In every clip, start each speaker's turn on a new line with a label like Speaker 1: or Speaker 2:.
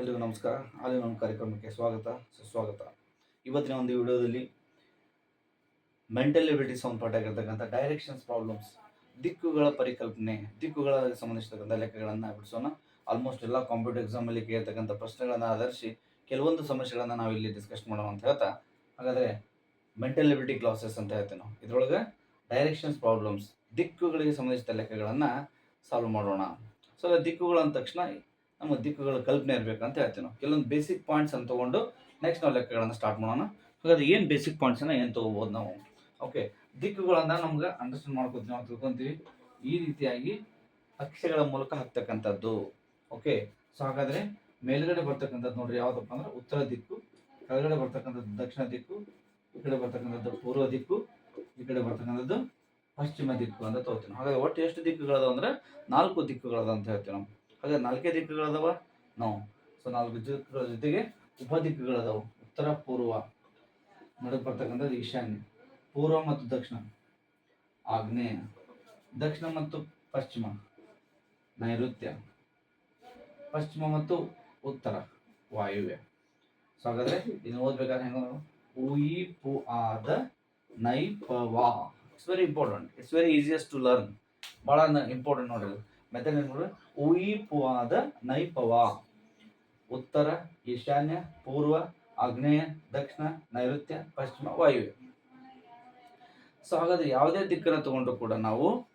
Speaker 1: ಎಲ್ರಿಗೂ ನಮಸ್ಕಾರ. ಅಲ್ಲಿ ನಮ್ಮ ಕಾರ್ಯಕ್ರಮಕ್ಕೆ ಸ್ವಾಗತ. ಸುಸ್ವಾಗತ. ಇವತ್ತಿನ ಒಂದು ವಿಡಿಯೋದಲ್ಲಿ ಮೆಂಟಲ್ ಎಬಿಲಿಟಿ ಸಂಪಾಟ ಆಗಿರ್ತಕ್ಕಂಥ ಡೈರೆಕ್ಷನ್ಸ್ ಪ್ರಾಬ್ಲಮ್ಸ್ ದಿಕ್ಕುಗಳ ಪರಿಕಲ್ಪನೆ, ದಿಕ್ಕುಗಳ ಸಂಬಂಧಿಸಿರ್ತಕ್ಕಂಥ ಲೆಕ್ಕಗಳನ್ನು ಬಿಡಿಸೋಣ. ಆಲ್ಮೋಸ್ಟ್ ಎಲ್ಲ ಕಾಂಪಿಟೇಟಿವ್ ಎಕ್ಸಾಮಲ್ಲಿ ಕೇಳ್ತಕ್ಕಂಥ ಪ್ರಶ್ನೆಗಳನ್ನು ಆಧರಿಸಿ ಕೆಲವೊಂದು ಸಮಸ್ಯೆಗಳನ್ನು ನಾವು ಇಲ್ಲಿ ಡಿಸ್ಕಸ್ ಮಾಡೋಣ ಅಂತ ಹೇಳ್ತಾ. ಹಾಗಾದರೆ ಮೆಂಟಲ್ ಎಬಿಲಿಟಿ ಕ್ಲಾಸಸ್ ಅಂತ ಹೇಳ್ತೀವಿ ನಾವು. ಇದರೊಳಗೆ ಡೈರೆಕ್ಷನ್ಸ್ ಪ್ರಾಬ್ಲಮ್ಸ್ ದಿಕ್ಕುಗಳಿಗೆ ಸಂಬಂಧಿಸಿದ ಲೆಕ್ಕಗಳನ್ನು ಸಾಲ್ವ್ ಮಾಡೋಣ. ಸೊ ದಿಕ್ಕುಗಳು ಅಂದ ತಕ್ಷಣ ನಮ್ಮ ದಿಕ್ಕುಗಳ ಕಲ್ಪನೆ ಇರಬೇಕಂತ ಹೇಳ್ತೀವಿ ನಾವು. ಕೆಲವೊಂದು ಬೇಸಿಕ್ ಪಾಯಿಂಟ್ಸ್ ಅನ್ನು ತಗೊಂಡು ನೆಕ್ಸ್ಟ್ ನಾವು ಲೆಕ್ಕಗಳನ್ನು ಸ್ಟಾರ್ಟ್ ಮಾಡೋಣ. ಹಾಗಾದ್ರೆ ಏನು ಬೇಸಿಕ್ ಪಾಯಿಂಟ್ಸನ್ನು ಏನು ತೊಗೋಬೋದು ನಾವು? ಓಕೆ ದಿಕ್ಕುಗಳನ್ನ ನಮ್ಗೆ ಅಂಡರ್ಸ್ಟ್ಯಾಂಡ್ ಮಾಡ್ಕೊತೀವಿ, ನಾವು ತಿಳ್ಕೊತೀವಿ. ಈ ರೀತಿಯಾಗಿ ಅಕ್ಷಗಳ ಮೂಲಕ ಹಾಕ್ತಕ್ಕಂಥದ್ದು. ಓಕೆ ಸೊ ಹಾಗಾದ್ರೆ ಮೇಲ್ಗಡೆ ಬರ್ತಕ್ಕಂಥದ್ದು ನೋಡ್ರಿ ಯಾವುದಪ್ಪ ಅಂದ್ರೆ ಉತ್ತರ ದಿಕ್ಕು, ಕೆಳಗಡೆ ಬರ್ತಕ್ಕಂಥದ್ದು ದಕ್ಷಿಣ ದಿಕ್ಕು, ಈ ಕಡೆ ಬರ್ತಕ್ಕಂಥದ್ದು ಪೂರ್ವ ದಿಕ್ಕು, ಈ ಕಡೆ ಬರ್ತಕ್ಕಂಥದ್ದು ಪಶ್ಚಿಮ ದಿಕ್ಕು ಅಂತ ತಗೋತೀವಿ. ಹಾಗಾದ್ರೆ ಒಟ್ಟು ಎಷ್ಟು ದಿಕ್ಕುಗಳದಾವ ಅಂದ್ರೆ ನಾಲ್ಕು ದಿಕ್ಕುಗಳದ ಅಂತ ಹೇಳ್ತೀವಿ ನಾವು. ಹಾಗಾದ್ರೆ ನಾಲ್ಕೇ ದಿಕ್ಕುಗಳದಾವ ನಾವು ಸೊ ನಾಲ್ಕು ದಿಕ್ಕುಗಳ ಜೊತೆಗೆ ಉಪ ದಿಕ್ಕುಗಳದಾವು ಉತ್ತರ, ಪೂರ್ವ ನಡುವೆ ಬರ್ತಕ್ಕಂಥದ್ದು ಈಶಾನ್ಯ, ಪೂರ್ವ ಮತ್ತು ದಕ್ಷಿಣ, ಆಗ್ನೇಯ, ದಕ್ಷಿಣ ಮತ್ತು ಪಶ್ಚಿಮ, ನೈಋತ್ಯ, ಪಶ್ಚಿಮ ಮತ್ತು ಉತ್ತರ, ವಾಯುವ್ಯ. ಸೊ ಹಾಗಾದ್ರೆ ಇದನ್ನ ಓದ್ಬೇಕಾದ್ರೆ ಹೆಂಗ ಉಯಿ, ಪು ಆದ ನೈ, ಪ, ವಾ. It's very important it's very easiest to learn ಭಾಳ ಇಂಪಾರ್ಟೆಂಟ್ ನೋಡ್ರಿ ಮೆಥಡ್ ಏನು ನೋಡ್ರಿ ಉಯಿ ನೈಪವ. ಉತ್ತರ ಈಶಾನ್ಯ, ಪೂರ್ವ ಆಗ್ನೇಯ, ದಕ್ಷಿಣ ನೈಋತ್ಯ, ಪಶ್ಚಿಮ ವಾಯುವ್ಯ. ಸೊ ಹಾಗಾದ್ರೆ ಯಾವುದೇ ದಿಕ್ಕನ್ನು ತಗೊಂಡ್ರು ಕೂಡ ನಾವು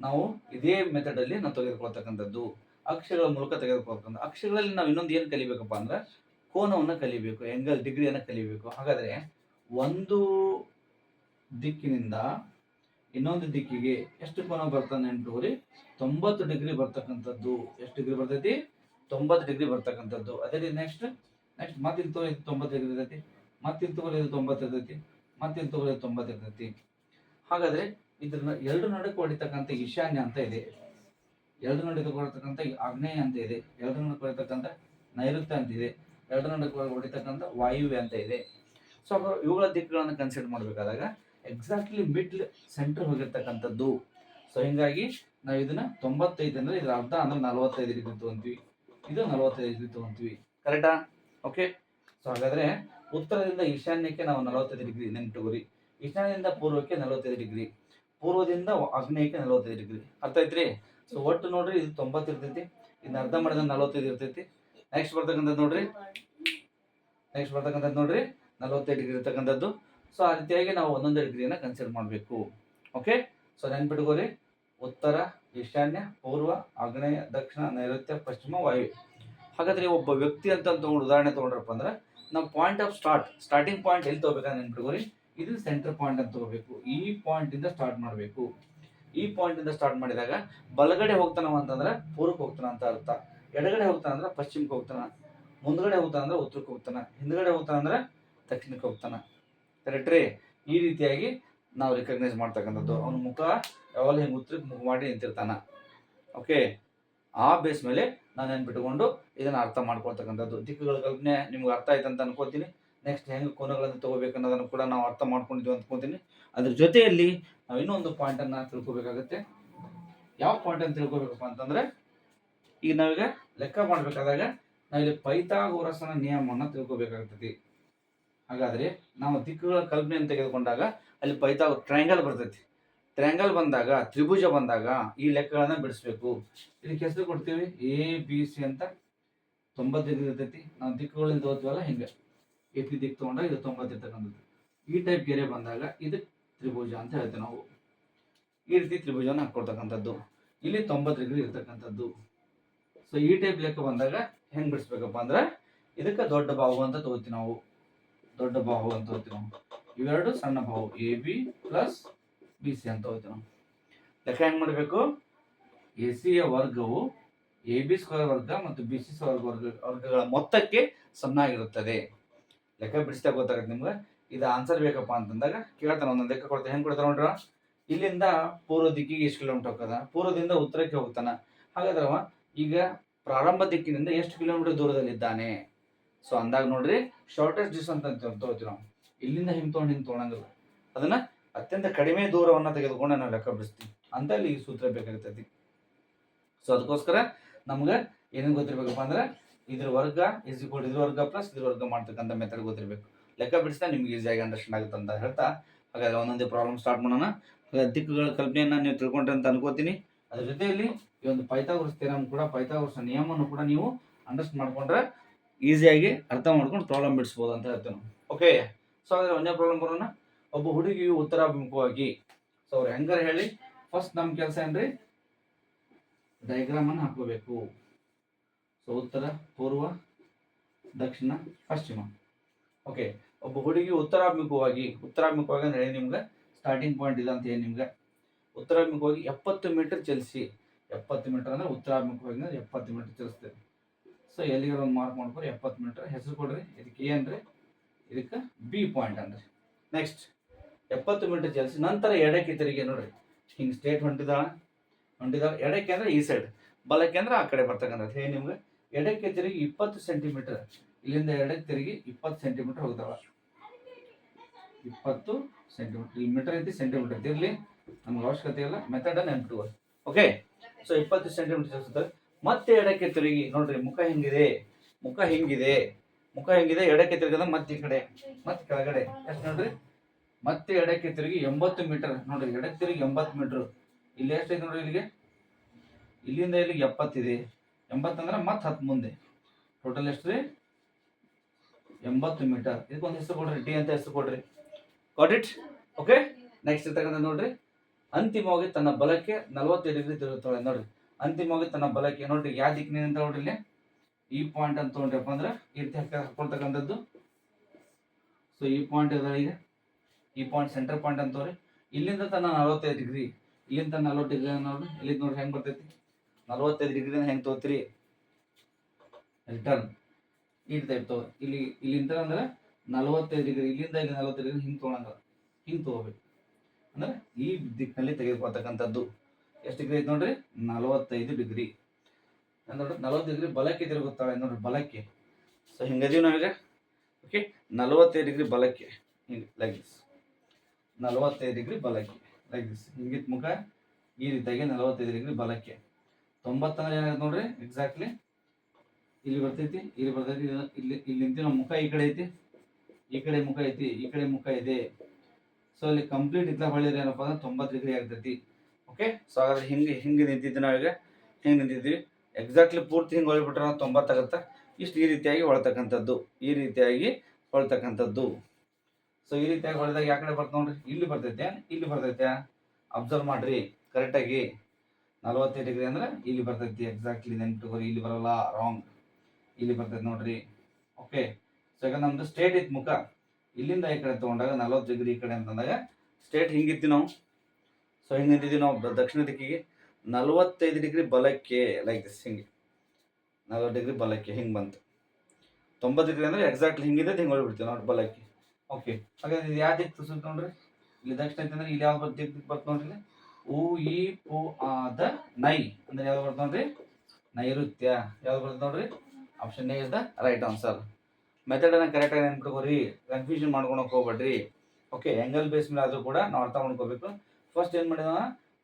Speaker 1: ನಾವು ಇದೇ ಮೆಥಡ್ ಅಲ್ಲಿ ನಾವು ತೆಗೆದುಕೊಳ್ತಕ್ಕಂಥದ್ದು. ಅಕ್ಷರಗಳ ಮೂಲಕ ತೆಗೆದುಕೊಳ್ತಕ್ಕಂಥ, ಅಕ್ಷರಗಳಲ್ಲಿ ನಾವು ಇನ್ನೊಂದು ಏನು ಕಲಿಬೇಕಪ್ಪ ಅಂದ್ರೆ ಕೋನವನ್ನು ಕಲಿಬೇಕು ಎಂಗಲ್ ಡಿಗ್ರಿಯನ್ನು ಕಲಿಬೇಕು. ಹಾಗಾದ್ರೆ ಒಂದು ದಿಕ್ಕಿನಿಂದ ಇನ್ನೊಂದು ದಿಕ್ಕಿಗೆ ಎಷ್ಟು ಕೋನ ಬರ್ತಾನೆ ನೆನ್ಪಿಟ್ಕೋರಿ ತೊಂಬತ್ತು ಡಿಗ್ರಿ ಬರ್ತಕ್ಕಂಥದ್ದು ಎಷ್ಟು ಡಿಗ್ರಿ ಬರ್ತೈತಿ? ತೊಂಬತ್ತು ಡಿಗ್ರಿ ಬರ್ತಕ್ಕಂಥದ್ದು. ಅದೇ ರೀತಿ ನೆಕ್ಸ್ಟ್ ನೆಕ್ಸ್ಟ್ ಮತ್ತೆ ತೋರಿ ತೊಂಬತ್ತು ಡಿಗ್ರಿ ಇರ್ತೈತಿ. ಮತ್ತೆ ತೋರಿ ತೊಂಬತ್ತು ಇರ್ತೈತಿ. ಮತ್ತೆ ತೋರಿ ತೊಂಬತ್ತು ಇರ್ತೈತಿ. ಹಾಗಾದ್ರೆ ಇದ್ರ ಎರಡು ನಡುವೆ ಹೊಡಿತಕ್ಕಂಥ ಈಶಾನ್ಯ ಅಂತ ಇದೆ. ಎರಡು ನಡುವೆ ಹೊಡಿತಕ್ಕಂಥ ಆಗ್ನೇಯ ಅಂತ ಇದೆ. ಎರಡು ನಡುವೆ ಹೊಡಿತಕ್ಕಂಥ ನೈಋತ್ಯ ಅಂತ ಇದೆ. ಎರಡು ನಡುವೆ ಹೊಡಿತಕ್ಕಂಥ ವಾಯುವ್ಯ ಅಂತ ಇದೆ. ಸೊ ಇವುಗಳ ದಿಕ್ಕುಗಳನ್ನು ಕನ್ಸಿಡರ್ ಮಾಡಬೇಕಾದಾಗ ಎಕ್ಸಾಕ್ಟ್ಲಿ ಮಿಡ್ಲ್ ಸೆಂಟರ್ ಹೋಗಿರ್ತಕ್ಕಂಥದ್ದು. ಸೊ ಹಿಂಗಾಗಿ ನಾವು ಇದನ್ನ ತೊಂಬತ್ತೈದು ಅಂದ್ರೆ ಇದರ ಅರ್ಧ ಅಂದ್ರೆ ನಲವತ್ತೈದು ಡಿಗ್ರಿ ತಗೊಂತೀವಿ. ಇದು ನಲವತ್ತೈದು ಡಿಗ್ರಿ ತಗೊಂತೀವಿ. ಕರೆಕ್ಟಾ ಓಕೆ ಸೊ ಹಾಗಾದ್ರೆ ಉತ್ತರದಿಂದ ಈಶಾನ್ಯಕ್ಕೆ ನಾವು ನಲವತ್ತೈದು ಡಿಗ್ರಿ ನೆನ್ಪಿಟ್ಕೋರಿ ಈಶಾನ್ಯದಿಂದ ಪೂರ್ವಕ್ಕೆ ನಲವತ್ತೈದು ಡಿಗ್ರಿ. ಪೂರ್ವದಿಂದ ಆಗ್ನೇಯಕ್ಕೆ ನಲವತ್ತೈದು ಡಿಗ್ರಿ. ಅರ್ಥ ಐತ್ರಿ ಸೊ ಒಟ್ಟು ನೋಡ್ರಿ ಇದು ತೊಂಬತ್ತು ಇರ್ತೈತಿ. ಇದನ್ನ ಅರ್ಧ ಮಾಡಿದ್ರೆ ನಲವತ್ತೈದು ಇರ್ತೈತಿ. ನೆಕ್ಸ್ಟ್ ಬರ್ತಕ್ಕಂಥದ್ದು ನೋಡ್ರಿ. ನೆಕ್ಸ್ಟ್ ಬರ್ತಕ್ಕಂಥದ್ದು ನೋಡ್ರಿ. ನಲವತ್ತೈದು ಡಿಗ್ರಿ ಇರ್ತಕ್ಕಂಥದ್ದು. ಸೊ ಆ ರೀತಿಯಾಗಿ ನಾವು ಒಂದೊಂದು ಡಿಗ್ರಿಯನ್ನು ಕನ್ಸಿಡರ್ ಮಾಡಬೇಕು. ಓಕೆ ಸೊ ನೆನ್ಪಿಟ್ಕೋರಿ ಉತ್ತರ, ಈಶಾನ್ಯ, ಪೂರ್ವ, ಆಗ್ನೇಯ, ದಕ್ಷಿಣ, ನೈಋತ್ಯ, ಪಶ್ಚಿಮ ವಾಯು ಹಾಗಾದ್ರೆ ಒಬ್ಬ ವ್ಯಕ್ತಿ ಅಂತ ತಗೊಂಡು ಉದಾಹರಣೆ ತಗೊಂಡ್ರಪ್ಪ ಅಂದ್ರೆ, ನಾವು point of start starting point ಎಲ್ಲಿ ತಗೋಬೇಕಂತ ನೆನ್ಪಿಟ್ಕೋರಿ ಇದು ಸೆಂಟರ್ ಪಾಯಿಂಟ್ ಅಂತ ತಗೋಬೇಕು. ಈ ಪಾಯಿಂಟ್ ಇಂದ ಸ್ಟಾರ್ಟ್ ಮಾಡಬೇಕು. ಈ ಪಾಯಿಂಟ್ ಇಂದ ಸ್ಟಾರ್ಟ್ ಮಾಡಿದಾಗ, ಬಲಗಡೆ ಹೋಗ್ತಾನವ ಅಂತಂದ್ರೆ, ಪೂರ್ವಕ್ಕೆ ಹೋಗ್ತಾನ ಅಂತ ಅರ್ಥ. ಎಡಗಡೆ ಹೋಗ್ತಾನ ಅಂದ್ರೆ, ಪಶ್ಚಿಮಕ್ಕೆ ಹೋಗ್ತಾನ. ಮುಂದ್ಗಡೆ ಹೋಗ್ತಾನ ಅಂದ್ರೆ, ಉತ್ತರಕ್ಕೆ ಹೋಗ್ತಾನ. ಹಿಂದ್ಗಡೆ ಹೋಗ್ತಾನ ಅಂದ್ರೆ, ದಕ್ಷಿಣಕ್ಕೆ ಹೋಗ್ತಾನ. ಕರೆಕ್ಟ್ ರೀ ಈ ರೀತಿಯಾಗಿ ನಾವು ರಿಕಗ್ನೈಸ್ ಮಾಡ್ತಕ್ಕಂಥದ್ದು. ಅವನ ಮುಖ ಯಾವಾಗಲೂ ಹಿಂಗೆ ಉತ್ತರ ಮುಖ ಮಾಡಿ ನಿಂತಿರ್ತಾನೆ. ಓಕೆ ಆ ಬೇಸ್ ಮೇಲೆ ನಾನು ನೆನ್ಪಿಟ್ಕೊಂಡು ಇದನ್ನು ಅರ್ಥ ಮಾಡ್ಕೊಳ್ತಕ್ಕಂಥದ್ದು. ದಿಕ್ಕುಗಳ ಕಲ್ಪನೆ ನಿಮ್ಗೆ ಅರ್ಥ ಆಯ್ತು ಅಂತ ಅನ್ಕೋತೀನಿ ನೆಕ್ಸ್ಟ್ ಹೆಂಗೆ ಕೋನಗಳನ್ನು ತಗೋಬೇಕು ಅನ್ನೋದನ್ನು ಕೂಡ ನಾವು ಅರ್ಥ ಮಾಡ್ಕೊಂಡಿದ್ವಿ ಅಂದ್ಕೊತೀನಿ ಅದ್ರ ಜೊತೆಯಲ್ಲಿ ನಾವು ಇನ್ನೊಂದು ಪಾಯಿಂಟನ್ನು ತಿಳ್ಕೊಬೇಕಾಗುತ್ತೆ. ಯಾವ ಪಾಯಿಂಟ್ ಅಂತ ತಿಳ್ಕೊಬೇಕಪ್ಪ ಅಂತಂದ್ರೆ, ಈಗ ನಾವೀಗ ಲೆಕ್ಕ ಮಾಡಬೇಕಾದಾಗ ನಾವಿಲ್ಲಿ ಪೈತಾಗೋರಸನ ನಿಯಮವನ್ನು ತಿಳ್ಕೊಬೇಕಾಗ್ತದೆ. ಹಾಗಾದ್ರೆ ನಾವು ದಿಕ್ಕುಗಳ ಕಲ್ಪನೆಯನ್ನು ತೆಗೆದುಕೊಂಡಾಗ ಅಲ್ಲಿ ಪೈತಾ ಟ್ರಯಾಂಗಲ್ ಬರ್ತೈತಿ. ಟ್ರಯಾಂಗಲ್ ಬಂದಾಗ, ತ್ರಿಭುಜ ಬಂದಾಗ ಈ ಲೆಕ್ಕಗಳನ್ನು ಬಿಡಿಸ್ಬೇಕು. ಇದಕ್ಕೆ ಹೆಸರು ಕೊಡ್ತೀವಿ ಎ ಬಿ ಸಿ ಅಂತ ತೊಂಬತ್ತು ಡಿಗ್ರಿ ಇರ್ತೈತಿ. ನಾವು ದಿಕ್ಕುಗಳಿಂದ ಓದ್ತೀವಲ್ಲ ಹಿಂಗೆ. ಎ ಪಿ ದಿಕ್ಕು ತಗೊಂಡಾಗ ಇದು ತೊಂಬತ್ತು ಇರ್ತಕ್ಕಂಥದ್ದು ಈ ಟೈಪ್ ಗೆರೆ ಬಂದಾಗ ಇದು ತ್ರಿಭುಜ ಅಂತ ಹೇಳ್ತೀವಿ ನಾವು. ಈ ರೀತಿ ತ್ರಿಭುಜವನ್ನು ಹಾಕ್ಕೊಡ್ತಕ್ಕಂಥದ್ದು. ಇಲ್ಲಿ ತೊಂಬತ್ತು ಡಿಗ್ರಿ ಇರ್ತಕ್ಕಂಥದ್ದು. ಸೊ ಈ ಟೈಪ್ ಲೆಕ್ಕ ಬಂದಾಗ ಹೆಂಗೆ ಬಿಡಿಸ್ಬೇಕಪ್ಪ ಅಂದ್ರೆ ಇದಕ್ಕೆ ದೊಡ್ಡ ಬಾವು ಅಂತ ತಗೋತೀವಿ ನಾವು. ದೊಡ್ಡ ಬಾಹು ಅಂತ ಹೋಗ್ತೀವಿ ನಾವು. ಇವೆರಡು ಸಣ್ಣ ಬಾಹು A B plus B C ಅಂತ ಹೋಗ್ತೀವಿ ನಾವು. ಲೆಕ್ಕ ಹೆಂಗ್ ಮಾಡಬೇಕು? ಎ ಸಿಯ ವರ್ಗವು ಎ ಬಿ ಸ್ಕ್ವೇರ್ ವರ್ಗ ಮತ್ತು ಬಿ ಸಿ ಸ್ಕ್ವೇರ್ ವರ್ಗ ವರ್ಗಗಳ ಮೊತ್ತಕ್ಕೆ ಸಮನಾಗಿರುತ್ತದೆ ಲೆಕ್ಕ ಬಿಡಿಸಿದಾಗ ಗೊತ್ತಾಗುತ್ತೆ ನಿಮ್ಗೆ? ಇದು ಆನ್ಸರ್ ಬೇಕಪ್ಪ ಅಂತಂದಾಗ ಕೇಳ್ತಾನೆ ಒಂದೊಂದು ಲೆಕ್ಕ ಕೊಡ್ತಾನೆ. ಹೆಂಗ್ ಕೊಡ್ತಾನೆ ನೋಡ್ರ? ಇಲ್ಲಿಂದ ಪೂರ್ವ ದಿಕ್ಕಿಗೆ ಎಷ್ಟು ಕಿಲೋಮೀಟರ್ ಹೋಗ್ತದ? ಪೂರ್ವದಿಂದ ಉತ್ತರಕ್ಕೆ ಹೋಗ್ತಾನ. ಹಾಗಾದ್ರೆ ಅವ ಈಗ ಪ್ರಾರಂಭ ದಿಕ್ಕಿನಿಂದ ಎಷ್ಟು ಕಿಲೋಮೀಟರ್ ದೂರದಲ್ಲಿದ್ದಾನೆ? ಸೊ ಅಂದಾಗ ನೋಡ್ರಿ ಶಾರ್ಟೆಸ್ಟ್ ಡಿಸ್ಟೆನ್ಸ್ ಅಂತ ತೋರ್ತೀವಿ ನಾವು. ಇಲ್ಲಿಂದ ಹಿಂಗೆ ತೊಗೊಂಡು ಹಿಂಗೆ ತೊಗೊಳಂಗಿಲ್ಲ ಅದನ್ನ ಅತ್ಯಂತ ಕಡಿಮೆ ದೂರವನ್ನ ತೆಗೆದುಕೊಂಡು ನಾವು ಲೆಕ್ಕ ಬಿಡಿಸ್ತೀವಿ. ಅಂತ ಅಲ್ಲಿ ಈ ಸೂತ್ರ ಬೇಕಾಗ್ತೈತಿ ಸೊ ಅದಕ್ಕೋಸ್ಕರ ನಮ್ಗೆ ಏನೇನು ಗೊತ್ತಿರ್ಬೇಕಪ್ಪ ಅಂದ್ರೆ, ಇದ್ರ ವರ್ಗ ಇಸ್ ಈಕ್ವಲ್ ಇದ್ರ ವರ್ಗ ಪ್ಲಸ್ ಇದ್ರ ವರ್ಗ ಮಾಡ್ತಕ್ಕಂಥ ಮೆಥಡ್ ಗೊತ್ತಿರಬೇಕು. ಲೆಕ್ಕ ಬಿಡಿಸಿದ ನಿಮ್ಗೆ ಈಸಿಯಾಗಿ ಅಂಡರ್ಸ್ಟ್ಯಾಂಡ್ ಆಗುತ್ತೆ ಅಂತ ಹೇಳ್ತಾ, ಹಾಗಾದ್ರೆ ಒಂದೊಂದೇ ಪ್ರಾಬ್ಲಮ್ ಸ್ಟಾರ್ಟ್ ಮಾಡೋಣ. ದಿಕ್ಕುಗಳ ಕಲ್ಪನೆಯನ್ನ ನೀವು ತಿಳ್ಕೊಂಡ್ರೆ ಅಂತ ಅನ್ಕೋತೀನಿ. ಅದ್ರ ಜೊತೆಯಲ್ಲಿ ಈ ಒಂದು ಪೈಥಾಗೋರಸ್ ಥಿಯರಮ್ ಕೂಡ ಪೈಥಾಗೋರಸ್ ನಿಯಮವನ್ನು ಕೂಡ ನೀವು ಅಂಡರ್ಸ್ಟ್ ಮಾಡ್ಕೊಂಡ್ರೆ ಈಸಿಯಾಗಿ ಅರ್ಥ ಮಾಡ್ಕೊಂಡು ಪ್ರಾಬ್ಲಮ್ ಬಿಡಿಸ್ಬೋದು ಅಂತ ಹೇಳ್ತೇನೆ. ಓಕೆ ಸೊ ಹಾಗಾದ್ರೆ ಒಂದೇ ಪ್ರಾಬ್ಲಮ್ ಬರೋಣ. ಒಬ್ಬ ಹುಡುಗಿಯು ಉತ್ತರಾಭಿಮುಖವಾಗಿ ಸೊ ಅವ್ರು ಹೆಂಗಾರ ಹೇಳಿ ಫಸ್ಟ್ ನಮ್ಮ ಕೆಲಸ ಏನ್ರಿ? ಡಯಾಗ್ರಾಮ್ ಅನ್ನು ಹಾಕೋಬೇಕು ಸೊ ಉತ್ತರ, ಪೂರ್ವ, ದಕ್ಷಿಣ, ಪಶ್ಚಿಮ. ಓಕೆ ಒಬ್ಬ ಹುಡುಗಿ ಉತ್ತರಾಭಿಮುಖವಾಗಿ ಉತ್ತರಾಭಿಮುಖವಾಗಿ ಅಂದ್ರೆ ನಿಮ್ಗೆ? ಸ್ಟಾರ್ಟಿಂಗ್ ಪಾಯಿಂಟ್ ಇದೆ ಅಂತ ಏನು ನಿಮ್ಗೆ? ಉತ್ತರಾಭಿಮುಖವಾಗಿ ಎಪ್ಪತ್ತು ಮೀಟರ್ ಚಲಿಸಿ. ಎಪ್ಪತ್ತು ಮೀಟರ್ ಅಂದ್ರೆ ಉತ್ತರಾಭಿಮುಖವಾಗಿ ಎಪ್ಪತ್ತು ಮೀಟರ್ ಚಲಿಸ್ತೇವೆ. ಸೊ ಎಲ್ಲಿಗಾರ ಮಾರ್ಕ್ ಮಾಡ್ಕೊರಿ ಎಪ್ಪತ್ತು ಮೀಟರ್ ಹೆಸರು ಕೊಡ್ರಿ. ಇದಕ್ಕೆ ಏನ್ರಿ ಇದಕ್ಕೆ ಬಿ ಪಾಯಿಂಟ್ ಅಂದ್ರೆ. ನೆಕ್ಸ್ಟ್ ಎಪ್ಪತ್ತು ಮೀಟರ್ ಚಲಿಸಿ ನಂತರ ಎಡಕ್ಕೆ ತಿರುಗಿ ನೋಡ್ರಿ. ಹಿಂಗೆ ಸ್ಟೇಟ್ ಹೊಂಟಿದಾಳ. ಹೊಂಟಿದಾಳ. ಎಡಕ್ಕೆ ಅಂದ್ರೆ ಈ ಸೈಡ್ ಬಲಕ್ಕೆ ಅಂದ್ರೆ ಆ ಕಡೆ ಬರ್ತಕ್ಕಂಥದ್ದು. ಹೇ ನಿಮ್ಗೆ. ಎಡಕ್ಕೆ ತಿರುಗಿ ಇಪ್ಪತ್ತು ಸೆಂಟಿಮೀಟರ್ ಇಲ್ಲಿಂದ ಎಡಕ್ಕೆ ತಿರುಗಿ ಇಪ್ಪತ್ತು ಸೆಂಟಿಮೀಟರ್ ಹೋಗ್ತಾವ. ಇಪ್ಪತ್ತು ಸೆಂಟಿಮೀಟರ್ ಇಲ್ಲಿ ಮೀಟರ್ ಐತಿ ಸೆಂಟಿಮೀಟರ್ ತಿರ್ಲಿ ನಮ್ಗೆ ಅವಶ್ಯಕತೆ ಇಲ್ಲ. ಮೆಥಡ್ ನೆನ್ಪಿಟ್ಕೋ ಓಕೆ ಸೊ ಇಪ್ಪತ್ತು ಸೆಂಟಿಮೀಟರ್ ಚಲಿಸುತ್ತೆ ಮತ್ತೆ ಎಡಕ್ಕೆ ತಿರುಗಿ. ನೋಡ್ರಿ, ಮುಖ ಹೆಂಗಿದೆ? ಮುಖ ಹೆಂಗಿದೆ? ಮುಖ ಹೆಂಗಿದೆ? ಎಡಕ್ಕೆ ತಿರುಗಿದ ಮತ್ತೆ ಈ ಕಡೆ, ಮತ್ತೆ ಕೆಳಗಡೆ. ಎಷ್ಟು ನೋಡ್ರಿ? ಮತ್ತೆ ಎಡಕ್ಕೆ ತಿರುಗಿ ಎಂಬತ್ತು ಮೀಟರ್. ನೋಡ್ರಿ, ಎಡಕ್ಕೆ ತಿರುಗಿ ಎಂಬತ್ತು ಮೀಟರ್. ಇಲ್ಲಿ ಎಷ್ಟೈತೆ ನೋಡ್ರಿ ಇಲ್ಲಿಗೆ? ಇಲ್ಲಿಂದ ಇಲ್ಲಿಗೆ ಎಪ್ಪತ್ತಿದೆ ಎಂಬತ್ತಂದ್ರೆ ಮತ್ತೆ ಹತ್ತು ಮುಂದೆ. ಟೋಟಲ್ ಎಷ್ಟು ರೀ? ಎಂಬತ್ತು ಮೀಟರ್. ಇದಕ್ಕೊಂದು ಹೆಸರು ಕೊಡ್ರಿ ಡಿ ಅಂತ ಹೆಸರು ಕೊಡ್ರಿ. ಗಾಟ್ ಇಟ್ ಓಕೆ ನೆಕ್ಸ್ಟ್ ಇರ್ತಕ್ಕಂಥ ನೋಡ್ರಿ. ಅಂತಿಮವಾಗಿ ತನ್ನ ಬಲಕ್ಕೆ ನಲವತ್ತೈದು ಡಿಗ್ರಿ ತಿರುಗುತ್ತಾಳೆ. ನೋಡ್ರಿ. ಅಂತಿಮವಾಗಿ ತನ್ನ ಬಲಕ್ಕೆ. ನೋಡ್ರಿ, ಯಾವ ದಿಕ್ಕಿನಿಂದ ನೋಡ್ರಿ ಇಲ್ಲಿ. ಈ ಪಾಯಿಂಟ್ ಅಂತ ತೊಗೊಂಡ್ರಪ್ಪ ಅಂದ್ರೆ ಈ ರೀತಿ ಹಾಕ ಹಾಕೊಳ್ತಕ್ಕಂಥದ್ದು. ಸೊ ಈ ಪಾಯಿಂಟ್ ಇದೆ ಈಗ. ಈ ಪಾಯಿಂಟ್ ಸೆಂಟರ್ ಪಾಯಿಂಟ್ ಅಂತವ್ರಿ ಇಲ್ಲಿಂದ ತನ್ನ ನಲವತ್ತೈದು ಡಿಗ್ರಿ ಇಲ್ಲಿಂದ ನಲವತ್ತು ಡಿಗ್ರಿ ಅನ್ನೋದು ಇಲ್ಲಿ ನೋಡ್ರಿ ಹೆಂಗ್ ಬರ್ತೈತಿ? ನಲವತ್ತೈದು ಡಿಗ್ರಿನ ಹೆಂಗ್ ತೋತ್ರಿ ರಿಟರ್ನ್ ಈ ರೀತಿ ಇಲ್ಲಿ, ಇಲ್ಲಿಂದ ಅಂದ್ರೆ ನಲವತ್ತೈದು ಡಿಗ್ರಿ ಇಲ್ಲಿಂದ ಇಲ್ಲಿ ನಲವತ್ತೈದು ಡಿಗ್ರಿ ಹಿಂಗೆ ತೊಗೊಳಂಗ ಹಿಂಗೆ ತಗೋಬೇಕು. ಅಂದ್ರೆ ಈ ದಿಕ್ಕಿನಲ್ಲಿ ತೆಗೆದುಕೊಳ್ತಕ್ಕಂಥದ್ದು. ಎಷ್ಟು ಡಿಗ್ರಿ ಐತೆ ನೋಡ್ರಿ? ನಲವತ್ತೈದು ಡಿಗ್ರಿ. ನೋಡ್ರಿ? ನಲವತ್ತು ಡಿಗ್ರಿ ಬಲಕ್ಕೆ ತಿರುಗುತ್ತಾಳೆ ನೋಡ್ರಿ, ಬಲಕ್ಕೆ. ಸೊ ಹಿಂಗದೀವಿ ನಾವೀಗ ಓಕೆ ನಲವತ್ತೈದು ಡಿಗ್ರಿ ಬಲಕ್ಕೆ. ಹಿಂಗೆ ಲೈಕ್ ದಿಸ್ ನಲವತ್ತೈದು ಡಿಗ್ರಿ ಬಲಕ್ಕೆ. ಲೈಕ್ ದಿಸ್ ಮುಖ ಈ ರೀತಿಯಾಗಿ ನಲವತ್ತೈದು ಡಿಗ್ರಿ ಬಲಕ್ಕೆ. ತೊಂಬತ್ತಂದ್ರೆ ಏನಾಗುತ್ತೆ ನೋಡ್ರಿ ಎಕ್ಸಾಕ್ಟ್ಲಿ ಇಲ್ಲಿ ಬರ್ತೈತಿ ಇಲ್ಲಿ ಬರ್ತೈತಿ ಇಲ್ಲಿ ಇಲ್ಲಿ ನಮ್ಮ ಮುಖ ಈ ಕಡೆ ಐತಿ. ಈ ಕಡೆ ಮುಖ ಐತಿ, ಈ ಕಡೆ ಮುಖ ಇದೆ. ಸೊ ಅಲ್ಲಿ ಕಂಪ್ಲೀಟ್ ಇದ್ದ ಹೊಳಿದ್ರೆ ಏನಪ್ಪ ಅಂದ್ರೆ ತೊಂಬತ್ತು ಡಿಗ್ರಿ ಆಗ್ತೈತಿ. ಓಕೆ ಸೊ ಹಾಗಾದ್ರೆ ಹಿಂಗೆ ಹಿಂಗೆ ನಾವು ನಾವೀಗ ಹಿಂಗೆ ನಿಂತಿದ್ವಿ. ಎಕ್ಸಾಕ್ಟ್ಲಿ ಪೂರ್ತಿ ಹಿಂಗೆ ಹೊಳ್ಬಿಟ್ರೆ ನಾವು ತೊಂಬತ್ತಾಗತ್ತೆ. ಇಷ್ಟು ಈ ರೀತಿಯಾಗಿ ಹೊಳ್ತಕ್ಕಂಥದ್ದು. ಈ ರೀತಿಯಾಗಿ ಹೊಳ್ತಕ್ಕಂಥದ್ದು. ಸೊ ಈ ರೀತಿಯಾಗಿ ಹೊಳೆದಾಗ ಯಾವ ಕಡೆ ಬರ್ತ ನೋಡ್ರಿ? ಇಲ್ಲಿ ಬರ್ತೈತೆ. ಇಲ್ಲಿ ಬರ್ತೈತೆ. ಅಬ್ಸರ್ವ್ ಮಾಡ್ರಿ. ಕರೆಕ್ಟಾಗಿ ನಲವತ್ತೈದು ಡಿಗ್ರಿ ಅಂದ್ರೆ ಇಲ್ಲಿ ಬರ್ತೈತಿ. ಎಕ್ಸಾಕ್ಟ್ಲಿ ನೆನ್ಪಿಟ್ಕೋರಿ ಇಲ್ಲಿ ಬರಲ್ಲ. ರಾಂಗ್ ಇಲ್ಲಿ ಬರ್ತೈತೆ ನೋಡ್ರಿ. ಓಕೆ ಸೊ ಈಗ ನಮ್ದು ಸ್ಟೇಟ್ ಇತ್ತು ಮುಖ. ಇಲ್ಲಿಂದ ಈ ಕಡೆ ತಗೊಂಡಾಗ ನಲವತ್ತು ಡಿಗ್ರಿ ಈ ಕಡೆ ಅಂತಂದಾಗ ಸ್ಟೇಟ್ ಹಿಂಗಿತ್ತು ನಾವು. ಸೊ ಹಿಂಗೆ ನಿಂತಿದ್ವಿ ನಾವು ದಕ್ಷಿಣ ದಿಕ್ಕಿಗೆ ನಲವತ್ತೈದು ಡಿಗ್ರಿ ಬಲಕ್ಕೆ ಲೈಕ್ ದಿಸ್ ಹಿಂಗೆ. ನಲವತ್ತು ಡಿಗ್ರಿ ಬಲಕ್ಕೆ ಹಿಂಗೆ ಬಂತು. ತೊಂಬತ್ತು ಡಿಗ್ರಿ ಅಂದ್ರೆ ಎಕ್ಸಾಕ್ಟ್ಲಿ ಹಿಂಗಿದೆ ಹಿಂಗೆ ಹೊಳ್ಬಿಡ್ತೀವಿ ನಾವು ಬಲಕ್ಕೆ. ಓಕೆ ಹಾಗಾದ್ರೆ ಇದು ಯಾವ ದಿಕ್ಕು ಸುತ್ತ ನೋಡ್ರಿ ಇಲ್ಲಿ ದಕ್ಷಿಣ ಐತೆ ಇಲ್ಲಿ ಯಾವ ಬರ್ತು ಬರ್ತ ನೋಡ್ರಿ? ಉ, ಈ ಆ, ದ, ನೈ ಅಂದ್ರೆ ಯಾವ್ದು ಬರ್ತ ನೋಡ್ರಿ? ನೈಋತ್ಯ ಯಾವ್ದು ಬರ್ತದೆ ನೋಡ್ರಿ? Option A is the right answer method ಅನ್ನ ಕರೆಕ್ಟಾಗಿ ನೆನ್ಪಿಟ್ಕೋರಿ. ಕನ್ಫ್ಯೂಷನ್ ಮಾಡ್ಕೊಳಕ್ ಹೋಗ್ಬೇಡ್ರಿ. ಓಕೆ ಎಂಗಲ್ ಬೇಸ್ ಮೇಲೆ ಆದರೂ ಕೂಡ ನಾವು ಅರ್ಥ ಮಾಡ್ಕೋಬೇಕು. ಫಸ್ಟ್ ಏನು ಮಾಡಿದ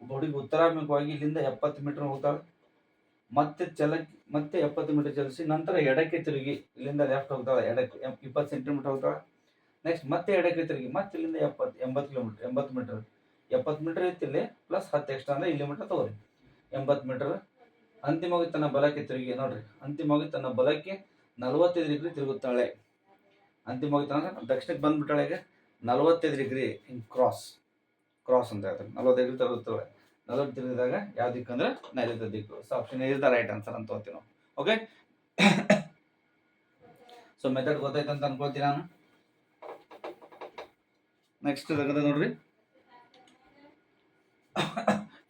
Speaker 1: ಒಬ್ಬ ಹುಡುಗಿ ಉತ್ತರಾಭಿಮುಖವಾಗಿ ಇಲ್ಲಿಂದ ಎಪ್ಪತ್ತು ಮೀಟರ್ ಹೋಗ್ತಾಳೆ. ಮತ್ತೆ ಚಲ ಮತ್ತೆ ಎಪ್ಪತ್ತು ಮೀಟರ್ ಚಲಿಸಿ ನಂತರ ಎಡಕ್ಕೆ ತಿರುಗಿ, ಇಲ್ಲಿಂದ ಲೆಫ್ಟ್ ಹೋಗ್ತಾಳೆ, ಎಡಕ್ಕೆ ಇಪ್ಪತ್ತು ಸೆಂಟಿಮೀಟರ್ ಹೋಗ್ತಾಳೆ. ನೆಕ್ಸ್ಟ್ ಮತ್ತೆ ಎಡಕ್ಕೆ ತಿರುಗಿ, ಮತ್ತೆ ಇಲ್ಲಿಂದ ಎಪ್ಪತ್ತು, ಎಂಬತ್ತು ಕಿಲೋಮೀಟರ್ ಎಂಬತ್ತು ಮೀಟರ್ ಎಪ್ಪತ್ತು ಮೀಟರ್ ಇತ್ತು ಇಲ್ಲಿ ಪ್ಲಸ್ ಹತ್ತು ಎಕ್ಸ್ಟ್ರಾ ಅಂದ್ರೆ ಇಲ್ಲಿ ಮೀಟರ್ ತಗೋರಿ. ಎಂಬತ್ತು ಮೀಟರ್ ಅಂತಿಮವಾಗಿ ತನ್ನ ಬಲಕ್ಕೆ ತಿರುಗಿ, ನೋಡ್ರಿ, ಅಂತಿಮವಾಗಿ ತನ್ನ ಬಲಕ್ಕೆ ನಲವತ್ತೈದು ಡಿಗ್ರಿ ತಿರುಗುತ್ತಾಳೆ. ಅಂತಿಮವಾಗಿ ತನ್ನ ದಕ್ಷಿಣಕ್ಕೆ ಬಂದ್ಬಿಟ್ಟಾಳೆ ನಲವತ್ತೈದು ಡಿಗ್ರಿ ಇನ್ ಕ್ರಾಸ್ ಕ್ರಾಸ್ ಅಂತ ಹೇಳ್ತಾರೆ. ನಲವತ್ತೈದು ತಿರುಗುತ್ತಾಳೆ ನಲವತ್ತು ತಿರುಗಿದಾಗ ಯಾವ ದಿಕ್ಕು ಅಂದ್ರೆ ದಿಕ್ಕು. So option is the right answer ಅಂತ ಹೋಗ್ತೀವಿ ನಾವು. ಓಕೆ ಸೊ ಮೆಥಡ್ ಗೊತ್ತಾಯ್ತು ಅಂತ ಅನ್ಕೊಳ್ತೀನಿ ನಾನು. ನೆಕ್ಸ್ಟ್ ತಗದ ನೋಡ್ರಿ.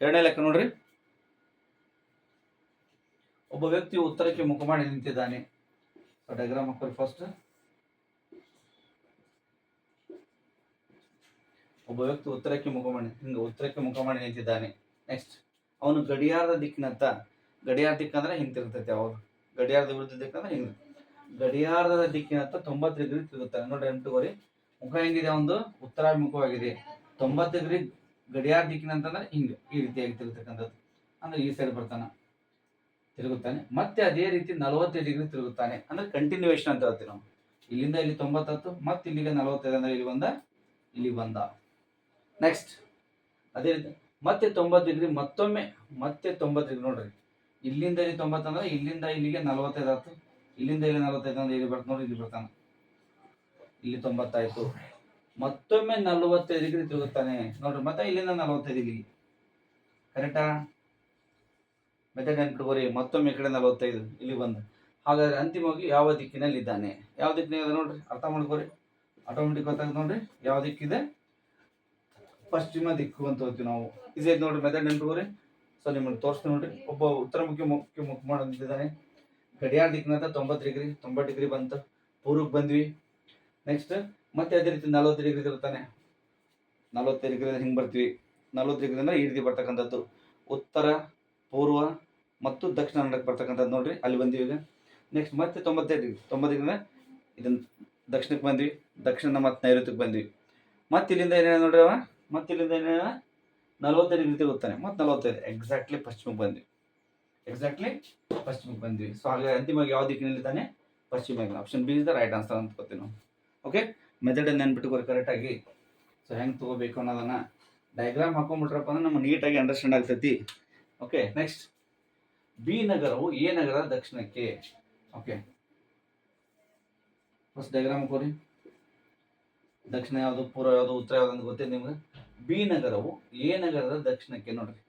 Speaker 1: ಎರಡನೇ ಲೆಕ್ಕ ನೋಡ್ರಿ. ಒಬ್ಬ ವ್ಯಕ್ತಿ ಉತ್ತರಕ್ಕೆ ಮುಖ ಮಾಡಿ ನಿಂತಿದ್ದಾನೆ. ಡೈಗ್ರಾಮ್ ಹಾಕೋರಿ ಫಸ್ಟ್ ಒಬ್ಬ ವ್ಯಕ್ತಿ ಉತ್ತರಕ್ಕೆ ಮುಖ ಮಾಡಿ ಹಿಂಗೆ ಉತ್ತರಕ್ಕೆ ಮುಖ ಮಾಡಿ ನಿಂತಿದ್ದಾನೆ. ನೆಕ್ಸ್ಟ್ ಅವನು ಗಡಿಯಾರದ ದಿಕ್ಕಿನತ್ತ, ಗಡಿಯಾರ ದಿಕ್ಕಂದ್ರೆ ಹಿಂತಿರ್ತೈತೆ ಅವರು. ಗಡಿಯಾರದ ವಿರುದ್ಧ ದಿಕ್ಕಂದ್ರೆ ಹಿಂಗೆ. ಗಡಿಯಾರದ ದಿಕ್ಕಿನತ್ತ ತೊಂಬತ್ತು ಡಿಗ್ರಿ ತಿರುಗುತ್ತಾನೆ ನೋಡಿ ಎಂಟುವರೆ ಮುಖ ಹೆಂಗಿದೆ ಒಂದು? ಉತ್ತರಾಭಿಮುಖವಾಗಿದೆ. ತೊಂಬತ್ತು ಡಿಗ್ರಿ ಗಡಿಯಾರ ದಿಕ್ಕಿನಂತಂದ್ರೆ ಹಿಂಗೆ ಈ ರೀತಿಯಾಗಿ ತಿರುಗತಕ್ಕಂಥದ್ದು. ಅಂದ್ರೆ ಈ ಸೈಡ್ ಬರ್ತಾನೆ. ತಿರುಗುತ್ತಾನೆ. ಮತ್ತೆ ಅದೇ ರೀತಿ ನಲವತ್ತೈದು ಡಿಗ್ರಿ ತಿರುಗುತ್ತಾನೆ. ಅಂದ್ರೆ ಕಂಟಿನ್ಯೂಯೇಷನ್ ಅಂತ ಹೇಳ್ತೀವಿ ನಾವು. ಇಲ್ಲಿಂದ ಇಲ್ಲಿ ತೊಂಬತ್ತತ್ತು, ಮತ್ತೆ ಇಲ್ಲಿಗೆ ನಲವತ್ತೈದು ಅಂದ್ರೆ ಇಲ್ಲಿ ಬಂದ ಇಲ್ಲಿ ಬಂದ. ನೆಕ್ಸ್ಟ್ ಅದೇ ರೀತಿ ಮತ್ತೆ ತೊಂಬತ್ತು ಡಿಗ್ರಿ, ಮತ್ತೊಮ್ಮೆ ಮತ್ತೆ ತೊಂಬತ್ತು ಡಿಗ್ರಿ ನೋಡ್ರಿ. ಇಲ್ಲಿಂದ ಇಲ್ಲಿ ತೊಂಬತ್ತು ಅಂದ್ರೆ ಇಲ್ಲಿಂದ ಇಲ್ಲಿಗೆ ನಲವತ್ತೈದು ಆಯ್ತು ಇಲ್ಲಿಂದ ಇಲ್ಲಿ ನಲವತ್ತೈದು ಅಂದ್ರೆ ಇಲ್ಲಿ ಬರ್ತಾನೆ ನೋಡಿ ಇಲ್ಲಿ ಬರ್ತಾನೆ. ಇಲ್ಲಿ ತೊಂಬತ್ತಾಯ್ತು. ಮತ್ತೊಮ್ಮೆ ನಲವತ್ತೈದು ಡಿಗ್ರಿ ತಿರುಗುತ್ತಾನೆ. ನೋಡ್ರಿ, ಮತ್ತೆ ಇಲ್ಲಿಂದ ನಲವತ್ತೈದು ಡಿಗ್ರಿ ಕರೆಕ್ಟಾ ಮತ್ತೆ ನೆನ್ಪಿಟ್ಕೋರಿ ಮತ್ತೊಮ್ಮೆ ಈ ಕಡೆ ನಲವತ್ತೈದು, ಇಲ್ಲಿ ಬಂದು. ಹಾಗಾದ್ರೆ ಅಂತಿಮವಾಗಿ ಯಾವ ದಿಕ್ಕಿನಲ್ಲಿ ಇದ್ದಾನೆ ಯಾವ ದಿಕ್ಕಿನಲ್ಲಿ ನೋಡ್ರಿ? ಅರ್ಥ ಮಾಡ್ಕೋರಿ ಆಟೋಮೆಟಿಕ್ ಗೊತ್ತಾಗ ನೋಡ್ರಿ. ಯಾವ ದಿಕ್ಕಿದೆ? ಪಶ್ಚಿಮ ದಿಕ್ಕು ಅಂತ ಹೋಗ್ತೀವಿ ನಾವು. ಇದು ನೋಡ್ರಿ ಮೆಥಡ್ ರೀ ಸೊ ನಿಮ್ಮನ್ನು ತೋರಿಸ್ತೀನಿ ನೋಡ್ರಿ. ಒಬ್ಬ ಉತ್ತರ ಮುಖ್ಯ ಮುಖ್ಯ ಮುಖ ಮಾಡಿದ್ದಾನೆ. ಗಡಿಯಾರ ದಿಕ್ಕಿನಂತ ತೊಂಬತ್ತು ಡಿಗ್ರಿ ತೊಂಬತ್ತು ಡಿಗ್ರಿ ಬಂತು. ಪೂರ್ವಕ್ಕೆ ಬಂದ್ವಿ. ನೆಕ್ಸ್ಟ್ ಮತ್ತೆ ಅದೇ ರೀತಿ ನಲವತ್ತು ಡಿಗ್ರಿ ಇರ್ತಾನೆ ನಲ್ವತ್ತು ಡಿಗ್ರಿ ಹಿಂಗೆ ಬರ್ತೀವಿ. ನಲವತ್ತು ಡಿಗ್ರಿ ಅಂದ್ರೆ ಈ ರೀತಿ ಬರ್ತಕ್ಕಂಥದ್ದು. ಉತ್ತರ, ಪೂರ್ವ ಮತ್ತು ದಕ್ಷಿಣ ಕನ್ನಡಕ್ಕೆ ಬರ್ತಕ್ಕಂಥದ್ದು ನೋಡ್ರಿ. ಅಲ್ಲಿ ಬಂದ್ವಿ ಈಗ. ನೆಕ್ಸ್ಟ್ ಮತ್ತೆ ತೊಂಬತ್ತೈದು ಡಿಗ್ರಿ. ತೊಂಬತ್ತು ಡಿಗ್ರಿ ಇದನ್ನು ದಕ್ಷಿಣಕ್ಕೆ ಬಂದ್ವಿ. ದಕ್ಷಿಣ ಮತ್ತು ನೈಋತ್ಯಕ್ಕೆ ಬಂದ್ವಿ. ಮತ್ತೆ ಇಲ್ಲಿಂದ ಏನೇನು ನೋಡ್ರಿ ಅವ? ಮತ್ತೆ ಇಲ್ಲಿಂದ ಏನೇನ? ನಲವತ್ತೈದು ಡಿಗ್ರಿ ತಿರುಗುತ್ತಾನೆ ಮತ್ತೆ ನಲವತ್ತೈದು. ಎಕ್ಸಾಕ್ಟ್ಲಿ ಪಶ್ಚಿಮಕ್ಕೆ ಬಂದ್ವಿ. ಎಕ್ಸಾಕ್ಟ್ಲಿ ಪಶ್ಚಿಮಕ್ಕೆ ಬಂದ್ವಿ. ಸೊ ಹಾಗೆ ಅಂತಿಮವಾಗಿ ಯಾವ ದಿಕ್ಕಿನಲ್ಲಿ ದಿಕ್ಕಿನಲ್ಲಿದ್ದಾನೆ ಪಶ್ಚಿಮ option B is the right answer ಅಂತ ಗೊತ್ತೀವಿ ನಾವು ಓಕೆ ಮೆಥಡ್ ನೆನ್ಬಿಟ್ಟು ಕರೆಕ್ಟಾಗಿ ಸೊ ಹೆಂಗೆ ತಗೋಬೇಕು ಅನ್ನೋದನ್ನ ಡಯಾಗ್ರಾಮ್ ಹಾಕೊಂಡ್ಬಿಟ್ರಪ್ಪ ಅಂದ್ರೆ ನಮ್ಗೆ ನೀಟಾಗಿ ಅಂಡರ್ಸ್ಟ್ಯಾಂಡ್ ಆಗ್ತೈತಿ. ಓಕೆ ನೆಕ್ಸ್ಟ್ ಬಿ ನಗರವು ಎ ನಗರ ದಕ್ಷಿಣಕ್ಕೆ. ಓಕೆ ಫಸ್ಟ್ ಡಯಾಗ್ರಾಮ್ ಕೋರಿ ದಕ್ಷಿಣ ಯಾವುದು, ಪೂರ್ವ ಯಾವುದು, ಉತ್ತರ ಯಾವುದು ಅಂತ ಗೊತ್ತಿದೆ ನಿಮ್ಗೆ? ಬಿ ನಗರವು ಎ ನಗರದ ದಕ್ಷಿಣಕ್ಕೆ ನೋಡ್ರಿ.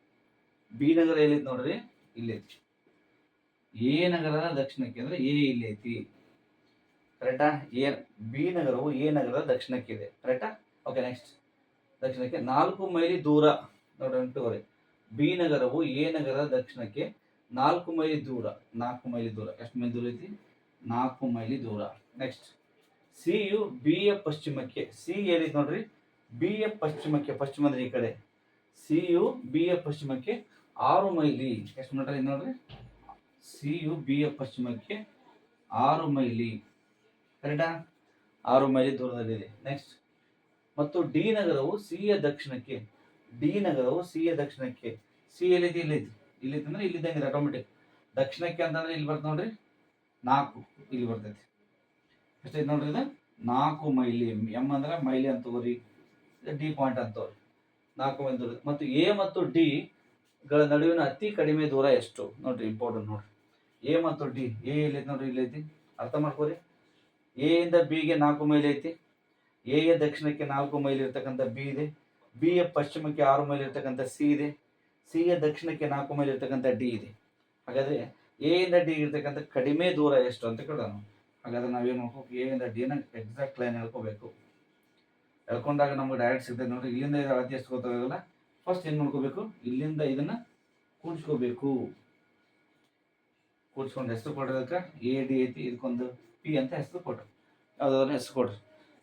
Speaker 1: ಬಿ ನಗರ ಎಲ್ಲಿದೆ ನೋಡ್ರಿ? ಇಲ್ಲೈತಿ ಎ ನಗರದ ದಕ್ಷಿಣಕ್ಕೆ ಅಂದ್ರೆ ಎ ಇಲ್ಲಿ ಐತಿ. ಕರೆಕ್ಟಾ ಎ, ಬಿ ನಗರವು ಎ ನಗರದ ಇದೆ. ಕರೆಕ್ಟಾ ಓಕೆ ನೆಕ್ಸ್ಟ್ ದಕ್ಷಿಣಕ್ಕೆ ನಾಲ್ಕು ಮೈಲಿ ದೂರ. ನೋಡ್ರಿ ನೆನ್ಪಿಟ್ಕೋರಿ ಬಿ ನಗರವು ಎ ನಗರದ ದಕ್ಷಿಣಕ್ಕೆ ನಾಲ್ಕು ಮೈಲಿ ದೂರ. ನಾಲ್ಕು ಮೈಲಿ ದೂರ. ಎಷ್ಟು ಮೈಲಿ ದೂರ ಐತಿ? ನಾಲ್ಕು ಮೈಲಿ ದೂರ. ನೆಕ್ಸ್ಟ್ ಸಿ ಯು ಬಿ ಯ ಪಶ್ಚಿಮಕ್ಕೆ. ಸಿ ಏನಿದೆ ನೋಡ್ರಿ? ಬಿ ಎ ಪಶ್ಚಿಮಕ್ಕೆ ಪಶ್ಚಿಮ ಈ ಕಡೆ. ಸಿ ಯು ಬಿ ಎ ಪಶ್ಚಿಮಕ್ಕೆ ಆರು ಮೈಲಿ. ಎಷ್ಟು ಮೀಟರ್ ನೋಡ್ರಿ? ಸಿ ಯು ಬಿ ಎ ಪಶ್ಚಿಮಕ್ಕೆ ಆರು ಮೈಲಿ. ಕರೆಕ್ಟಾ ಆರು ಮೈಲಿ ದೂರದಲ್ಲಿದೆ ನೆಕ್ಸ್ಟ್ ಮತ್ತು ಡಿ ನಗರವು ಸಿ ಯ ದಕ್ಷಿಣಕ್ಕೆ. ಡಿ ನಗರವು ಸಿ ಯ ದಕ್ಷಿಣಕ್ಕೆ. ಸಿ ಎಲ್ಲಿದೆ ಇಲ್ಲೈತಿ ಇಲ್ಲಿದೆ ಅಂದ್ರೆ ಇಲ್ಲಿದ್ದಂಗೆ ಆಟೋಮೆಟಿಕ್ ದಕ್ಷಿಣಕ್ಕೆ ಅಂತಂದ್ರೆ ಇಲ್ಲಿ ಬರ್ತದೆ ನೋಡ್ರಿ. ನಾಲ್ಕು ಇಲ್ಲಿ ಬರ್ತೈತಿ. ಎಷ್ಟೈತಿ ನೋಡ್ರಿ ಇದು? ನಾಲ್ಕು ಮೈಲಿ. ಎಂ ಅಂದ್ರೆ ಮೈಲಿ ಅಂತ ತಗೋರಿ. ಡಿ ಪಾಯಿಂಟ್ ಅಂತ ನಾಲ್ಕು ಮೈಲು ಮತ್ತು ಎ ಮತ್ತು ಡಿ ಗಳ ನಡುವಿನ ಅತಿ ಕಡಿಮೆ ದೂರ ಎಷ್ಟು? ನೋಡ್ರಿ ಇಂಪಾರ್ಟೆಂಟ್ ನೋಡ್ರಿ. ಎ ಮತ್ತು ಡಿ ಎ ಎಲ್ಲೈತಿ ನೋಡ್ರಿ ಇಲ್ಲೈತಿ ಅರ್ಥ ಮಾಡ್ಕೋರಿ. ಎ ಇಂದ ಬಿಗೆ ನಾಲ್ಕು ಮೈಲ್ ಐತಿ. ಎ ಯ ದಕ್ಷಿಣಕ್ಕೆ ನಾಲ್ಕು ಮೈಲ್ ಇರ್ತಕ್ಕಂಥ ಬಿ ಇದೆ. ಬಿ ಯ ಪಶ್ಚಿಮಕ್ಕೆ ಆರು ಮೈಲ್ ಇರ್ತಕ್ಕಂಥ ಸಿ ಇದೆ. ಸಿ ಯ ದಕ್ಷಿಣಕ್ಕೆ ನಾಲ್ಕು ಮೈಲ್ ಇರ್ತಕ್ಕಂಥ ಡಿ ಇದೆ. ಹಾಗಾದ್ರೆ ಎ ಇಂದ ಡಿ ಇರ್ತಕ್ಕಂಥ ಕಡಿಮೆ ದೂರ ಎಷ್ಟು ಅಂತ ಕೇಳೋಣ. ಹಾಗಾದ್ರೆ ನಾವೇನು ಮಾಡ್ಬೇಕು? ಎ ಇಂದ ಡಿನ ಎಕ್ಸಾಕ್ಟ್ ಲೈನ್ ಹೇಳ್ಕೋಬೇಕು. ಹೇಳ್ಕೊಂಡಾಗ ನಮ್ಗೆ ಡೈರೆಕ್ಟ್ ಸಿಗ್ತದೆ ನೋಡ್ರಿ. ಇಲ್ಲಿಂದ ಇದು ಅಳತೆ ಎಷ್ಟು ಗೊತ್ತಾಗಲ್ಲ ಫಸ್ಟ್ ಏನು ಮಾಡ್ಕೋಬೇಕು ಇಲ್ಲಿಂದ ಇದನ್ನ ಕೂಡಿಸ್ಕೋಬೇಕು. ಕೂಡಿಸ್ಕೊಂಡು ಹೆಸರು ಕೊಡೋದಕ್ಕೆ ಎ ಡಿ ಐತಿ ಇದಕ್ಕೊಂದು ಪಿ ಅಂತ ಹೆಸರು ಕೊಟ್ರು. ಯಾವುದಾದ್ರು ಹೆಸರು ಕೊಡ್ರಿ.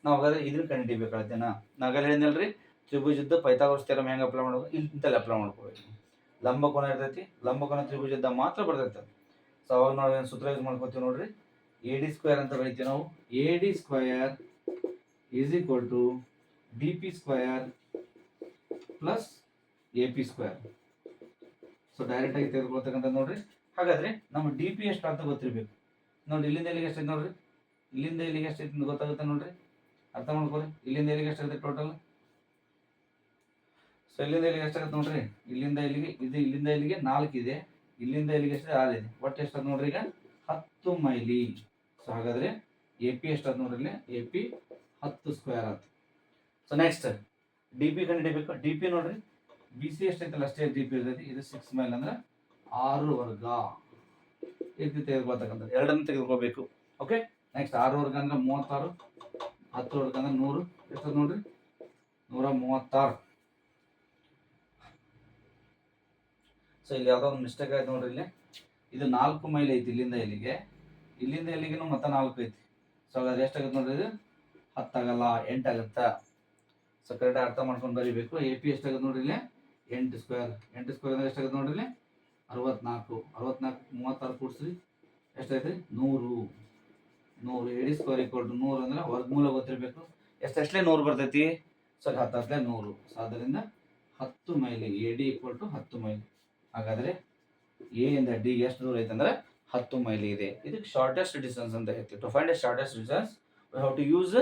Speaker 1: ನಾವು ಹಾಗಾದ್ರೆ ಇದನ್ನ ಕಂಡುಹಿಡಿಬೇಕಾಗ್ತೇನ ನಾಗಲ್ಲಿ ಹೇಳಿದ್ನಲ್ರಿ? ತ್ರಿಭುಜದ ಪೈಥಾಗೋರಸ್ ಥಿಯರಮ್ ಹೆಂಗೆ ಅಪ್ಲೈ ಮಾಡೋದು ಇಂತಲ್ಲಿ ಅಪ್ಲೈ ಮಾಡ್ಕೋಬೇಕು. ಲಂಬಕೋನ ಇರ್ತೈತಿ. ಲಂಬಕೋನ ತ್ರಿಭುಜದ ಮಾತ್ರ ಬರ್ತೈತೆ. ಸೊ ಅವಾಗ ನಾವು ಏನು ಸೂತ್ರ ಯೂಸ್ ಮಾಡ್ಕೊತೀವಿ ನೋಡ್ರಿ. ಎ ಡಿ ಸ್ಕ್ವೇರ್ ಅಂತ ಬರೀತೀವಿ ನಾವು. A D square is equal to D P square plus A P square so direct ಆಗಿ ತೆಗೆದುಕೊಳ್ತಕ್ಕಂಥ ನೋಡ್ರಿ. ಹಾಗಾದ್ರೆ ನಮ್ಮ ಡಿ ಪಿ ಎಷ್ಟು ಅಂತ ಗೊತ್ತಿರಬೇಕು. ನೋಡಿ, ಇಲ್ಲಿಂದ ಇಲ್ಲಿಗೆ ಎಷ್ಟೈತೆ ನೋಡ್ರಿ? ಇಲ್ಲಿಂದ ಇಲ್ಲಿಗೆ ಎಷ್ಟೈತೆ ಅಂತ ಗೊತ್ತಾಗುತ್ತೆ ನೋಡ್ರಿ. ಅರ್ಥ ಮಾಡ್ಕೊರಿ ಇಲ್ಲಿಂದ ಇಲ್ಲಿಗೆ ಎಷ್ಟಾಗುತ್ತೆ ಟೋಟಲ್ ಸೊ ಇಲ್ಲಿಂದ ಇಲ್ಲಿಗೆ ಎಷ್ಟಾಗುತ್ತೆ ನೋಡ್ರಿ? ಇಲ್ಲಿಂದ ಇಲ್ಲಿಗೆ, ಇದು ಇಲ್ಲಿಂದ ಇಲ್ಲಿಗೆ ನಾಲ್ಕು ಇದೆ. ಇಲ್ಲಿಂದ ಇಲ್ಲಿಗೆ ಎಷ್ಟು ಇದೆ. ಒಟ್ಟು ಎಷ್ಟಾದ್ ನೋಡ್ರಿ ಈಗ? ಹತ್ತು ಮೈಲಿ. ಸೊ ಹಾಗಾದ್ರೆ ಎ ಪಿ ಎಷ್ಟಾದ್ ನೋಡ್ರಿ ಇಲ್ಲಿ? ಎ ಪಿ ಹತ್ತು ಸ್ಕ್ವೇರ್ ಆಯ್ತು. ಸೊ ನೆಕ್ಸ್ಟ್ ಡಿ ಪಿ ಕಂಡುಹಿಡಿಬೇಕು ಡಿ ಪಿ ನೋಡ್ರಿ. ಬಿ ಸಿ ಎಷ್ಟೈತಲ್ಲ ಅಷ್ಟೇ ಡಿ ಪಿ ಇರ್ತೈತಿ. ಇದು ಸಿಕ್ಸ್ ಮೈಲ್ ಅಂದ್ರೆ ಆರು ವರ್ಗ. ಇದು ತೆಗೆದುಕೊಳ್ತಕ್ಕಂಥದ್ದು. ಎರಡನ್ನು ತೆಗೆದುಕೋಬೇಕು ಓಕೆ ನೆಕ್ಸ್ಟ್ ಆರು ವರ್ಗ ಅಂದ್ರೆ ಮೂವತ್ತಾರು, ಹತ್ತು ವರ್ಗ ಅಂದ್ರೆ ನೂರು. ಎಷ್ಟು ನೋಡ್ರಿ? ನೂರ ಮೂವತ್ತಾರು. ಸೊ ಇಲ್ಲಿ ಯಾವುದೋ ಒಂದು ಮಿಸ್ಟೇಕ್ ಆಯ್ತು ನೋಡ್ರಿ ಇಲ್ಲಿ. ಇದು ನಾಲ್ಕು ಮೈಲ್ ಐತಿ ಇಲ್ಲಿಂದ ಇಲ್ಲಿಗೆ. ಇಲ್ಲಿಂದ ಇಲ್ಲಿಗೆ ಮತ್ತೆ ನಾಲ್ಕು ಐತಿ. ಸೊ ಅದು ಎಷ್ಟಾಗುತ್ತೆ ನೋಡ್ರಿ ಇದು? ಹತ್ತಾಗಲ್ಲ ಎಂಟಾಗತ್ತಾ ಸೊ ಕರೆಕ್ಟ್ ಅರ್ಥ ಮಾಡ್ಕೊಂಡು ಬರೀಬೇಕು. ಎ ಪಿ ಎಷ್ಟಾಗುತ್ತೆ ನೋಡ್ರಿ ಎಂಟು ಸ್ಕ್ವೇರ್ ಎಂಟು ಸ್ಕ್ವೇರ್ ಅಂದ್ರೆ ಎಷ್ಟಾಗುತ್ತೆ ನೋಡ್ರಿ ಅರವತ್ನಾಲ್ಕು. ಅರವತ್ನಾಲ್ಕು, ಮೂವತ್ತಾರು ಕೂಡಿಸ್ರಿ. ಎಷ್ಟೈತೆ ನೂರು. ನೂರು. ಎಡಿ ಸ್ಕ್ವೇರ್ ಈಕ್ವಲ್ ಟು ನೂರು ಅಂದ್ರೆ ವರ್ಗಮೂಲ ಗೊತ್ತಿರಬೇಕು. ಎಷ್ಟೆಷ್ಟಲೇ ನೂರು ಬರ್ತೈತಿ? ಸರಿ, ಹತ್ತು ಹತ್ತಲೇ ನೂರು. ಸೊ ಅದರಿಂದ ಹತ್ತು ಮೈಲಿ. ಎ ಡಿ ಈಕ್ವಲ್ ಟು ಹತ್ತು ಮೈಲಿ. ಹಾಗಾದರೆ ಎ ಇಂದ ಡಿ ಎಷ್ಟು ದೂರ ಐತೆ ಅಂದ್ರೆ ಹತ್ತು ಮೈಲಿ ಇದೆ. ಇದಕ್ಕೆ ಶಾರ್ಟೆಸ್ಟ್ ಡಿಸ್ಟೆನ್ಸ್ ಅಂತ ಹೇಳ್ತೀವಿ. To find a shortest distance we have to use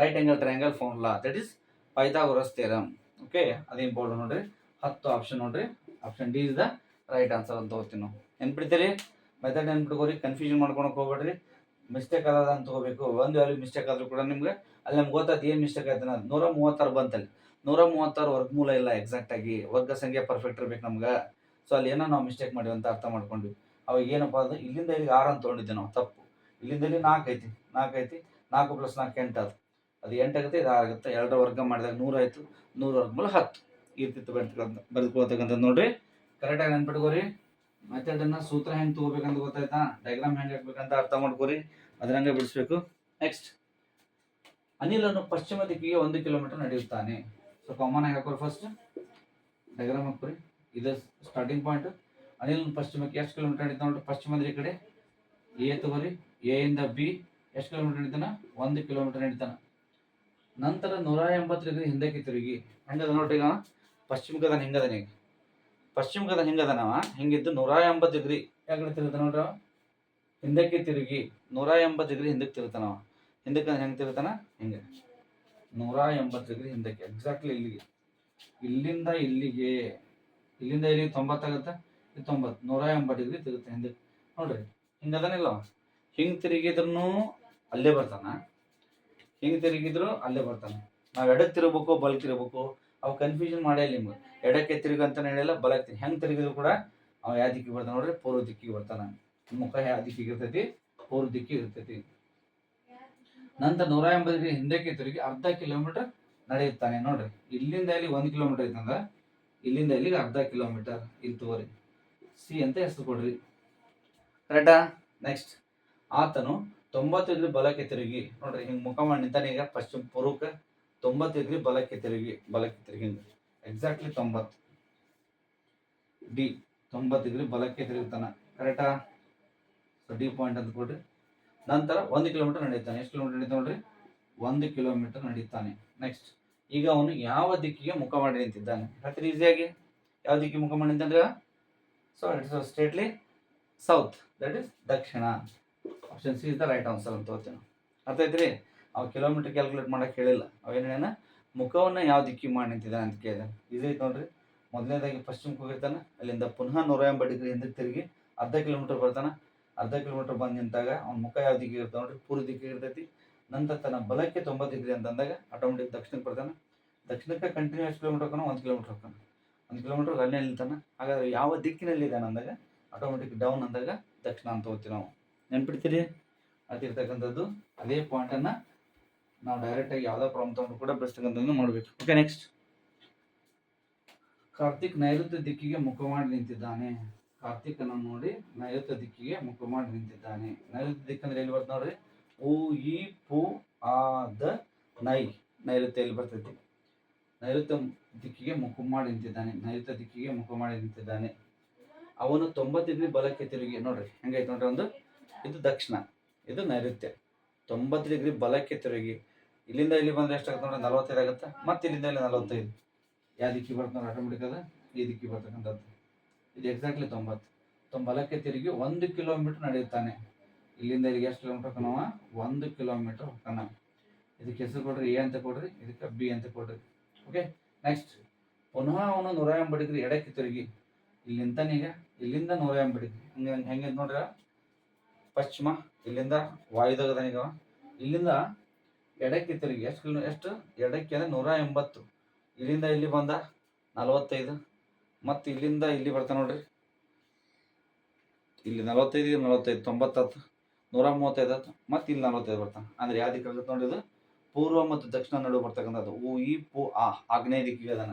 Speaker 1: right angle triangle formula that is Pythagoras theorem okay ಅದು ಇಂಪಾರ್ಟೆಂಟ್ ನೋಡ್ರಿ. ಹತ್ತು ಆಪ್ಷನ್ ನೋಡ್ರಿ. Option D is the right answer ಅಂತ ಹೋಗ್ತೀನಿ ನಾವು. ನೆನ್ಪಿಡ್ತೀರಿ? ಮೆಥಡ್ ನೆನ್ಪಿಟ್ಕೋರಿ ಕನ್ಫ್ಯೂಷನ್ ಮಾಡ್ಕೊಳಕ್ ಹೋಗ್ಬೇಡ್ರಿ. ಮಿಸ್ಟೇಕ್ ಆದ ಅಂತ ತಗೋಬೇಕು. ಒಂದು ವ್ಯಾಲ್ಯೂ ಮಿಸ್ಟೇಕ್ ಆದ್ರೂ ಕೂಡ ನಿಮ್ಗೆ ಅಲ್ಲಿ ನಮ್ಗೆ ಗೊತ್ತಾಯ್ತು ಏನು ಮಿಸ್ಟೇಕ್ ಆಯ್ತು ಅನ್ನೋದು. ನೂರ ಮೂವತ್ತಾರು ಬಂತಲ್ಲಿ. ನೂರ ಮೂವತ್ತಾರು ವರ್ಗಮೂಲ ಇಲ್ಲ ಎಕ್ಸಾಕ್ಟ್ ಆಗಿ. ವರ್ಗ ಸಂಖ್ಯೆ ಪರ್ಫೆಕ್ಟ್ ಇರ್ಬೇಕು ನಮ್ಗೆ. ಸೊ ಅಲ್ಲಿ ಏನೋ ನಾವು ಮಿಸ್ಟೇಕ್ ಮಾಡಿವಿ ಅಂತ ಅರ್ಥ ಮಾಡ್ಕೊಂಡ್ವಿ. ಅವಾಗ ಏನಪ್ಪ ಅದು ಇಲ್ಲಿಂದ ಇಲ್ಲಿಗೆ ಆರು ಅಂತ ತೊಗೊಂಡಿದ್ದೆ ನಾವು. ತಪ್ಪು. ಇಲ್ಲಿಂದ ಇಲ್ಲಿ ನಾಲ್ಕು ಐತಿ. ನಾಲ್ಕು ಐತಿ. ನಾಲ್ಕು ಪ್ಲಸ್ ನಾಲ್ಕು ಎಂಟು ಅದು. ಅದು ಎಂಟಾಗುತ್ತೆ ಇದು ಆಗುತ್ತೆ ಎರಡರ ವರ್ಗ ಮಾಡಿದಾಗ ನೂರು ಆಯಿತು, ನೂರು ವರ್ಗಮೂಲ ಹತ್ತು. ಇರ್ತಿತ್ತು ಬರ್ತಕ್ಕಂಥ ಬರೆದುಕೊಳ್ತಕ್ಕಂಥದ್ದು ನೋಡ್ರಿ. ಕರೆಕ್ಟಾಗಿ ನೆನ್ಪಿಟ್ಕೋರಿ ಮೆಥಡನ್ನ ಸೂತ್ರ ಹೆಂಗೆ ತಗೋಬೇಕಂತ ಗೊತ್ತಾಯ್ತಾ? ಡಯಾಗ್ರಾಮ್ ಹೆಂಗೆ ಹಾಕ್ಬೇಕಂತ ಅರ್ಥ ಮಾಡ್ಕೋರಿ ಅದ್ರಂಗೆ ಬಿಡಿಸ್ಬೇಕು. ನೆಕ್ಸ್ಟ್ ಅನಿಲನ್ನು ಪಶ್ಚಿಮ ದಿಕ್ಕಿಗೆ ಒಂದು ಕಿಲೋಮೀಟರ್ ನಡೆಯುತ್ತಾನೆ. ಸೊ ಕಾಮನ್ ಆಗಿ ಹಾಕೋರಿ ಫಸ್ಟ್ ಡಯಾಗ್ರಾಮ್ ಹಾಕೋರಿ ಇದು ಸ್ಟಾರ್ಟಿಂಗ್ ಪಾಯಿಂಟ್ ಅನಿಲ್ ಪಶ್ಚಿಮಕ್ಕೆ ಎಷ್ಟು ಕಿಲೋಮೀಟರ್ ನಡೀತಾನೆ ನೋಡ್ರಿ? ಪಶ್ಚಿಮ ಈ ಕಡೆ. ಎ ತಗೋರಿ. ಎ ಇಂದ ಬಿ ಎಷ್ಟು ಕಿಲೋಮೀಟರ್ ನಡೀತಾನ ಒಂದು ಕಿಲೋಮೀಟರ್ ನಡೀತಾನ ನಂತರ ನೂರ ಎಂಬತ್ತು ಡಿಗ್ರಿ ಹಿಂದಕ್ಕೆ ತಿರುಗಿ. ಹೆಂಗದ ನೋಡ್ರಿ ಈಗ? ಪಶ್ಚಿಮ ಕದನ ಹೆಂಗದನ ಈಗ ಪಶ್ಚಿಮ ಕದನ ಹಿಂಗದನವ? ಹಿಂಗಿದ್ದು ನೂರ ಎಂಬತ್ತು ಡಿಗ್ರಿ. ಯಾಕಡೆ ತಿರುಗ್ತಾನ ನೋಡ್ರಿ ಹಿಂದಕ್ಕೆ ತಿರುಗಿ. ನೂರ ಎಂಬತ್ತು ಡಿಗ್ರಿ ಹಿಂದಕ್ಕೆ ತಿರುಗ್ತಾನವ. ಹಿಂದಕ್ಕೆ ಹೆಂಗೆ ತಿರುಗ್ತಾನ? ಹಿಂಗೆ. ನೂರ ಎಂಬತ್ತು ಡಿಗ್ರಿ ಹಿಂದಕ್ಕೆ. ಎಕ್ಸಾಕ್ಟ್ಲಿ ಇಲ್ಲಿಗೆ. ಇಲ್ಲಿಂದ ಇಲ್ಲಿಗೆ. ಇಲ್ಲಿಂದ ಇಲ್ಲಿಗೆ ತೊಂಬತ್ತಾಗತ್ತೆ ಇದು ತೊಂಬತ್ತು. ನೂರ ಎಂಬತ್ತು ಡಿಗ್ರಿ ತಿರುತ್ತೆ ಹಿಂದಕ್ಕೆ. ನೋಡ್ರಿ. ಹಿಂಗದನಿಲ್ಲ ಹಿಂಗೆ ತಿರುಗಿದ್ರು ಅಲ್ಲೇ ಬರ್ತಾನ. ಹಿಂಗೆ ತಿರುಗಿದ್ರು ಅಲ್ಲೇ ಬರ್ತಾನೆ. ನಾವು ಎಡಕ್ಕೆ ತಿರುಗಬೇಕು ಬಲಕ್ಕೆ ತಿರುಗಬೇಕು. ಅವು ಕನ್ಫ್ಯೂಷನ್ ಮಾಡೇ ನಿಮ್ಗೆ. ಎಡಕ್ಕೆ ತಿರುಗು ಅಂತಾನೆ ಹೇಳಿಲ್ಲ, ಬಲಕ್ಕೆ ಹೆಂಗೆ ತಿರುಗಿದ್ರು ಕೂಡ ಅವ ಯಾವ ದಿಕ್ಕಿಗೆ ಬರ್ತಾನೆ ನೋಡ್ರಿ, ಪೂರ್ವ ದಿಕ್ಕಿಗೆ ಬರ್ತಾನೆ ಮುಖ ಯಾವ ದಿಕ್ಕಿಗೆ ಇರ್ತೈತಿ? ಪೂರ್ವ ದಿಕ್ಕಿಗೆ ಇರ್ತೈತಿ. ನಂತರ ನೂರ ಎಂಬತ್ತು ಡಿಗ್ರಿ ಹಿಂದಕ್ಕೆ ತಿರುಗಿ ಅರ್ಧ ಕಿಲೋಮೀಟರ್ ನಡೆಯುತ್ತಾನೆ ನೋಡ್ರಿ. ಇಲ್ಲಿಂದ ಇಲ್ಲಿ ಒಂದು ಕಿಲೋಮೀಟರ್ ಐತಂದ್ರ? ಇಲ್ಲಿಂದ ಇಲ್ಲಿಗೆ ಅರ್ಧ ಕಿಲೋಮೀಟರ್ ಇಲ್ಲಿ ತಗೋರಿ ಸಿ ಅಂತ ಹೆಸರು ಕೊಡ್ರಿ. ಕರೆಕ್ಟಾ ನೆಕ್ಸ್ಟ್ ಆತನು ತೊಂಬತ್ತು ಡಿಗ್ರಿ ಬಲಕ್ಕೆ ತಿರುಗಿ ನೋಡ್ರಿ ಹಿಂಗೆ ಮುಖ ಮಾಡಿ ನಿಂತಾನೆ ಈಗ ಪಶ್ಚಿಮ ಪೂರ್ವಕ್ಕೆ ತೊಂಬತ್ತು ಡಿಗ್ರಿ ಬಲಕ್ಕೆ ತಿರುಗಿ ಬಲಕ್ಕೆ ತಿರುಗಿ ಎಕ್ಸಾಕ್ಟ್ಲಿ ತೊಂಬತ್ತು. ಡಿ ತೊಂಬತ್ತು ಡಿಗ್ರಿ ಬಲಕ್ಕೆ ತಿರುಗುತ್ತಾನೆ ಕರೆಕ್ಟಾ ಸೊ ಡಿ ಪಾಯಿಂಟ್ ಅಂತ ಕೊಡ್ರಿ ನಂತರ ಒಂದು ಕಿಲೋಮೀಟರ್ ನಡೀತಾನೆ. ಎಷ್ಟು ಕಿಲೋಮೀಟರ್ ನಡೀತಾನೆ ನೋಡ್ರಿ? ಒಂದು ಕಿಲೋಮೀಟರ್ ನಡೀತಾನೆ. ನೆಕ್ಸ್ಟ್ ಈಗ ಅವನು ಯಾವ ದಿಕ್ಕಿಗೆ ಮುಖ ಮಾಡಿ ನಿಂತಿದ್ದಾನೆ? ಹೇಳ್ತೀರಿ ಈಸಿಯಾಗಿ ಯಾವ ದಿಕ್ಕಿಗೆ ಮುಖ ಮಾಡಿ ನಿಂತಂದ್ರೆ so it's straightly south that is Dakshina. Option C is the right answer ಅಂತ ಹೋಗ್ತೀನಿ ಅರ್ಥ ಐತ್ರಿ ಅವ್ ಕಿಲೋಮೀಟರ್ ಕ್ಯಾಲ್ಕುಲೇಟ್ ಮಾಡಕ್ಕೆ ಹೇಳಿಲ್ಲ. ಅವೇನೇನ ಮುಖವನ್ನು ಯಾವ ದಿಕ್ಕಿಗೆ ಮಾಡಿ ನಿಂತಿದ್ದಾನೆ ಅಂತ ಕೇಳಿದೆ. ಇದು ಐತೆ ನೋಡ್ರಿ. ಮೊದಲನೇದಾಗಿ ಪಶ್ಚಿಮಕ್ಕೆ ಹೋಗಿರ್ತಾನೆ ಅಲ್ಲಿಂದ ಪುನಃ ನೂರ ಎಂಬತ್ತು ಡಿಗ್ರಿ ಹಿಂದಕ್ಕೆ ತಿರುಗಿ ಅರ್ಧ ಕಿಲೋಮೀಟರ್ ಬರ್ತಾನೆ. ಅರ್ಧ ಕಿಲೋಮೀಟರ್ ಬಂದು ನಿಂತಾಗ ಅವ್ನ ಮುಖ ಯಾವ ದಿಕ್ಕಿಗೆ ಇರ್ತಾನೆ ನೋಡ್ರಿ? ಪೂರ್ವ ದಿಕ್ಕಿಗೆ ಇರ್ತೈತಿ. ನಂತರ ತನ್ನ ಬಲಕ್ಕೆ ತೊಂಬತ್ತು ಡಿಗ್ರಿ ಅಂತ ಅಂದಾಗ ಆಟೋಮೆಟಿಕ್ ದಕ್ಷಿಣಕ್ಕೆ ಬರ್ತಾನೆ. ದಕ್ಷಿಣಕ್ಕೆ ಕಂಟಿನ್ಯೂ ಎಷ್ಟು ಕಿಲೋಮೀಟರ್ ಹೋಗ್ತಾನೆ, ಒಂದು ಕಿಲೋಮೀಟರ್ ಹೋಗ್ತಾನೆ. ಒಂದು ಕಿಲೋಮೀಟರ್ ಅಲ್ಲೇ ನಿಲ್ತಾನೆ. ಹಾಗಾದ್ರೆ ಯಾವ ದಿಕ್ಕಿನಲ್ಲಿ ಇದ್ದಾನೆ ಅಂದಾಗ ಆಟೋಮೆಟಿಕ್ ಡೌನ್ ಅಂದಾಗ ದಕ್ಷಿಣ ಅಂತ ಹೋಗ್ತೀವಿ ನಾವು. ನೆನ್ಪಿಡ್ತೀರಿ? ಅದಿರ್ತಕ್ಕಂಥದ್ದು ಅದೇ ಪಾಯಿಂಟನ್ನು ನಾವು ಡೈರೆಕ್ಟಾಗಿ ಯಾವುದೋ ಪ್ರಾಬ್ಲಮ್ ತೊಗೊಂಡು ಕೂಡ ಬೆಳೆಸ್ತಕ್ಕಂಥದ್ದು ಮಾಡಬೇಕು. ಓಕೆ ನೆಕ್ಸ್ಟ್ ಕಾರ್ತಿಕ್ ನೈಋತ್ಯ ದಿಕ್ಕಿಗೆ ಮುಖ ಮಾಡಿ ನಿಂತಿದ್ದಾನೆ. ಕಾರ್ತಿಕನ ನೋಡಿ ನೈಋತ್ಯ ದಿಕ್ಕಿಗೆ ಮುಖ ಮಾಡಿ ನಿಂತಿದ್ದಾನೆ. ನೈಋತ್ಯ ದಿಕ್ಕಂದ್ರೆ ಎಲ್ಲಿ ಬರ್ತದೆ ನೋಡ್ರಿ? ಉ, ಇ, ಪು, ಆ, ದ, ನೈ. ನೈಋತ್ಯ ಎಲ್ಲಿ ಬರ್ತೈತಿ ನೈಋತ್ಯ ದಿಕ್ಕಿಗೆ ಮುಖ ಮಾಡಿ ನಿಂತಿದ್ದಾನೆ. ನೈಋತ್ಯ ದಿಕ್ಕಿಗೆ ಮುಖ ಮಾಡಿ ನಿಂತಿದ್ದಾನೆ. ಅವನು ತೊಂಬತ್ತು ಡಿಗ್ರಿ ಬಲಕ್ಕೆ ತಿರುಗಿ, ನೋಡ್ರಿ ಹೆಂಗೈತೆ ನೋಡ್ರಿ ಒಂದು? ಇದು ದಕ್ಷಿಣ, ಇದು ನೈಋತ್ಯ. ತೊಂಬತ್ತು ಡಿಗ್ರಿ ಬಲಕ್ಕೆ ತಿರುಗಿ. ಇಲ್ಲಿಂದ ಇಲ್ಲಿ ಬಂದ್ರೆ ಎಷ್ಟಾಗುತ್ತೆ ನೋಡ್ರಿ? ನಲವತ್ತೈದು ಆಗುತ್ತೆ. ಮತ್ತೆ ಇಲ್ಲಿಂದ ಇಲ್ಲಿ ನಲವತ್ತೈದು. ಯಾವ ದಿಕ್ಕಿ ಬರ್ತದೆ ನೋಡಿ ಆಟೋಮೆಟಿಕ್ ಅದ ಈ ದಿಕ್ಕಿ ಬರ್ತಕ್ಕಂಥದ್ದು. ಇದು ಎಕ್ಸಾಕ್ಟ್ಲಿ ತೊಂಬತ್ತು. ತೊಂಬ ಬಲಕ್ಕೆ ತಿರುಗಿ ಒಂದು ಕಿಲೋಮೀಟರ್ ನಡೆಯುತ್ತಾನೆ. ಇಲ್ಲಿಂದ ಇಲ್ಲಿಗೆ ಎಷ್ಟು ಕಿಲೋಮೀಟರ್ ಹೋಗ್ತಾನವ ಒಂದು ಕಿಲೋಮೀಟರ್ ಹೋಗ್ತಾನ ಇದಕ್ಕೆ ಹೆಸರು ಕೊಡ್ರಿ? ಎ ಅಂತ ಕೊಡ್ರಿ. ಇದಕ್ಕೆ ಬಿ ಅಂತ ಕೊಡ್ರಿ. ಓಕೆ ನೆಕ್ಸ್ಟ್ ಪುನಃ ಅವನು ನೂರ ಎಂಬತ್ತು ಡಿಗ್ರಿ ಎಡಕ್ಕೆ ತಿರುಗಿ. ಇಲ್ಲಿಂದ ಈಗ ಇಲ್ಲಿಂದ ನೂರ ಎಂಬತ್ತು ಡಿಗ್ರಿ. ಹಂಗೆ ಹೆಂಗೆ ನೋಡ್ರಿ. ಪಶ್ಚಿಮ, ಇಲ್ಲಿಂದ ವಾಯುದಾಗದ ಈಗ ಇಲ್ಲಿಂದ ಎಡಕ್ಕೆ ತಿರುಗಿ, ಎಷ್ಟು ಕಿಲೋ ಎಷ್ಟು? ಎಡಕ್ಕೆ ಅಂದರೆ ನೂರ ಎಂಬತ್ತು. ಇಲ್ಲಿಂದ ಇಲ್ಲಿ ಬಂದ ನಲವತ್ತೈದು. ಮತ್ತು ಇಲ್ಲಿಂದ ಇಲ್ಲಿ ಬರ್ತಾನೆ ನೋಡ್ರಿ. ಇಲ್ಲಿ ನಲವತ್ತೈದು ನಲವತ್ತೈದು, ತೊಂಬತ್ತತ್ತು. ನೂರ ಮೂವತ್ತೈದು ಹತ್ತು ಮತ್ತು ಇಲ್ಲಿ ನಲವತ್ತೈದು ಬರ್ತಾನೆ. ಅಂದರೆ ಯಾವ ದಿಕ್ಕಾಗುತ್ತೆ ನೋಡಿ ಇದು? ಪೂರ್ವ ಮತ್ತು ದಕ್ಷಿಣ ನಡುವೆ ಬರ್ತಕ್ಕಂಥದ್ದು. ಉ, ಈ, ಪು, ಆ, ಆಗ್ನೇಯ ದಿಕ್ಕಿಗೆ ಅದಾನ.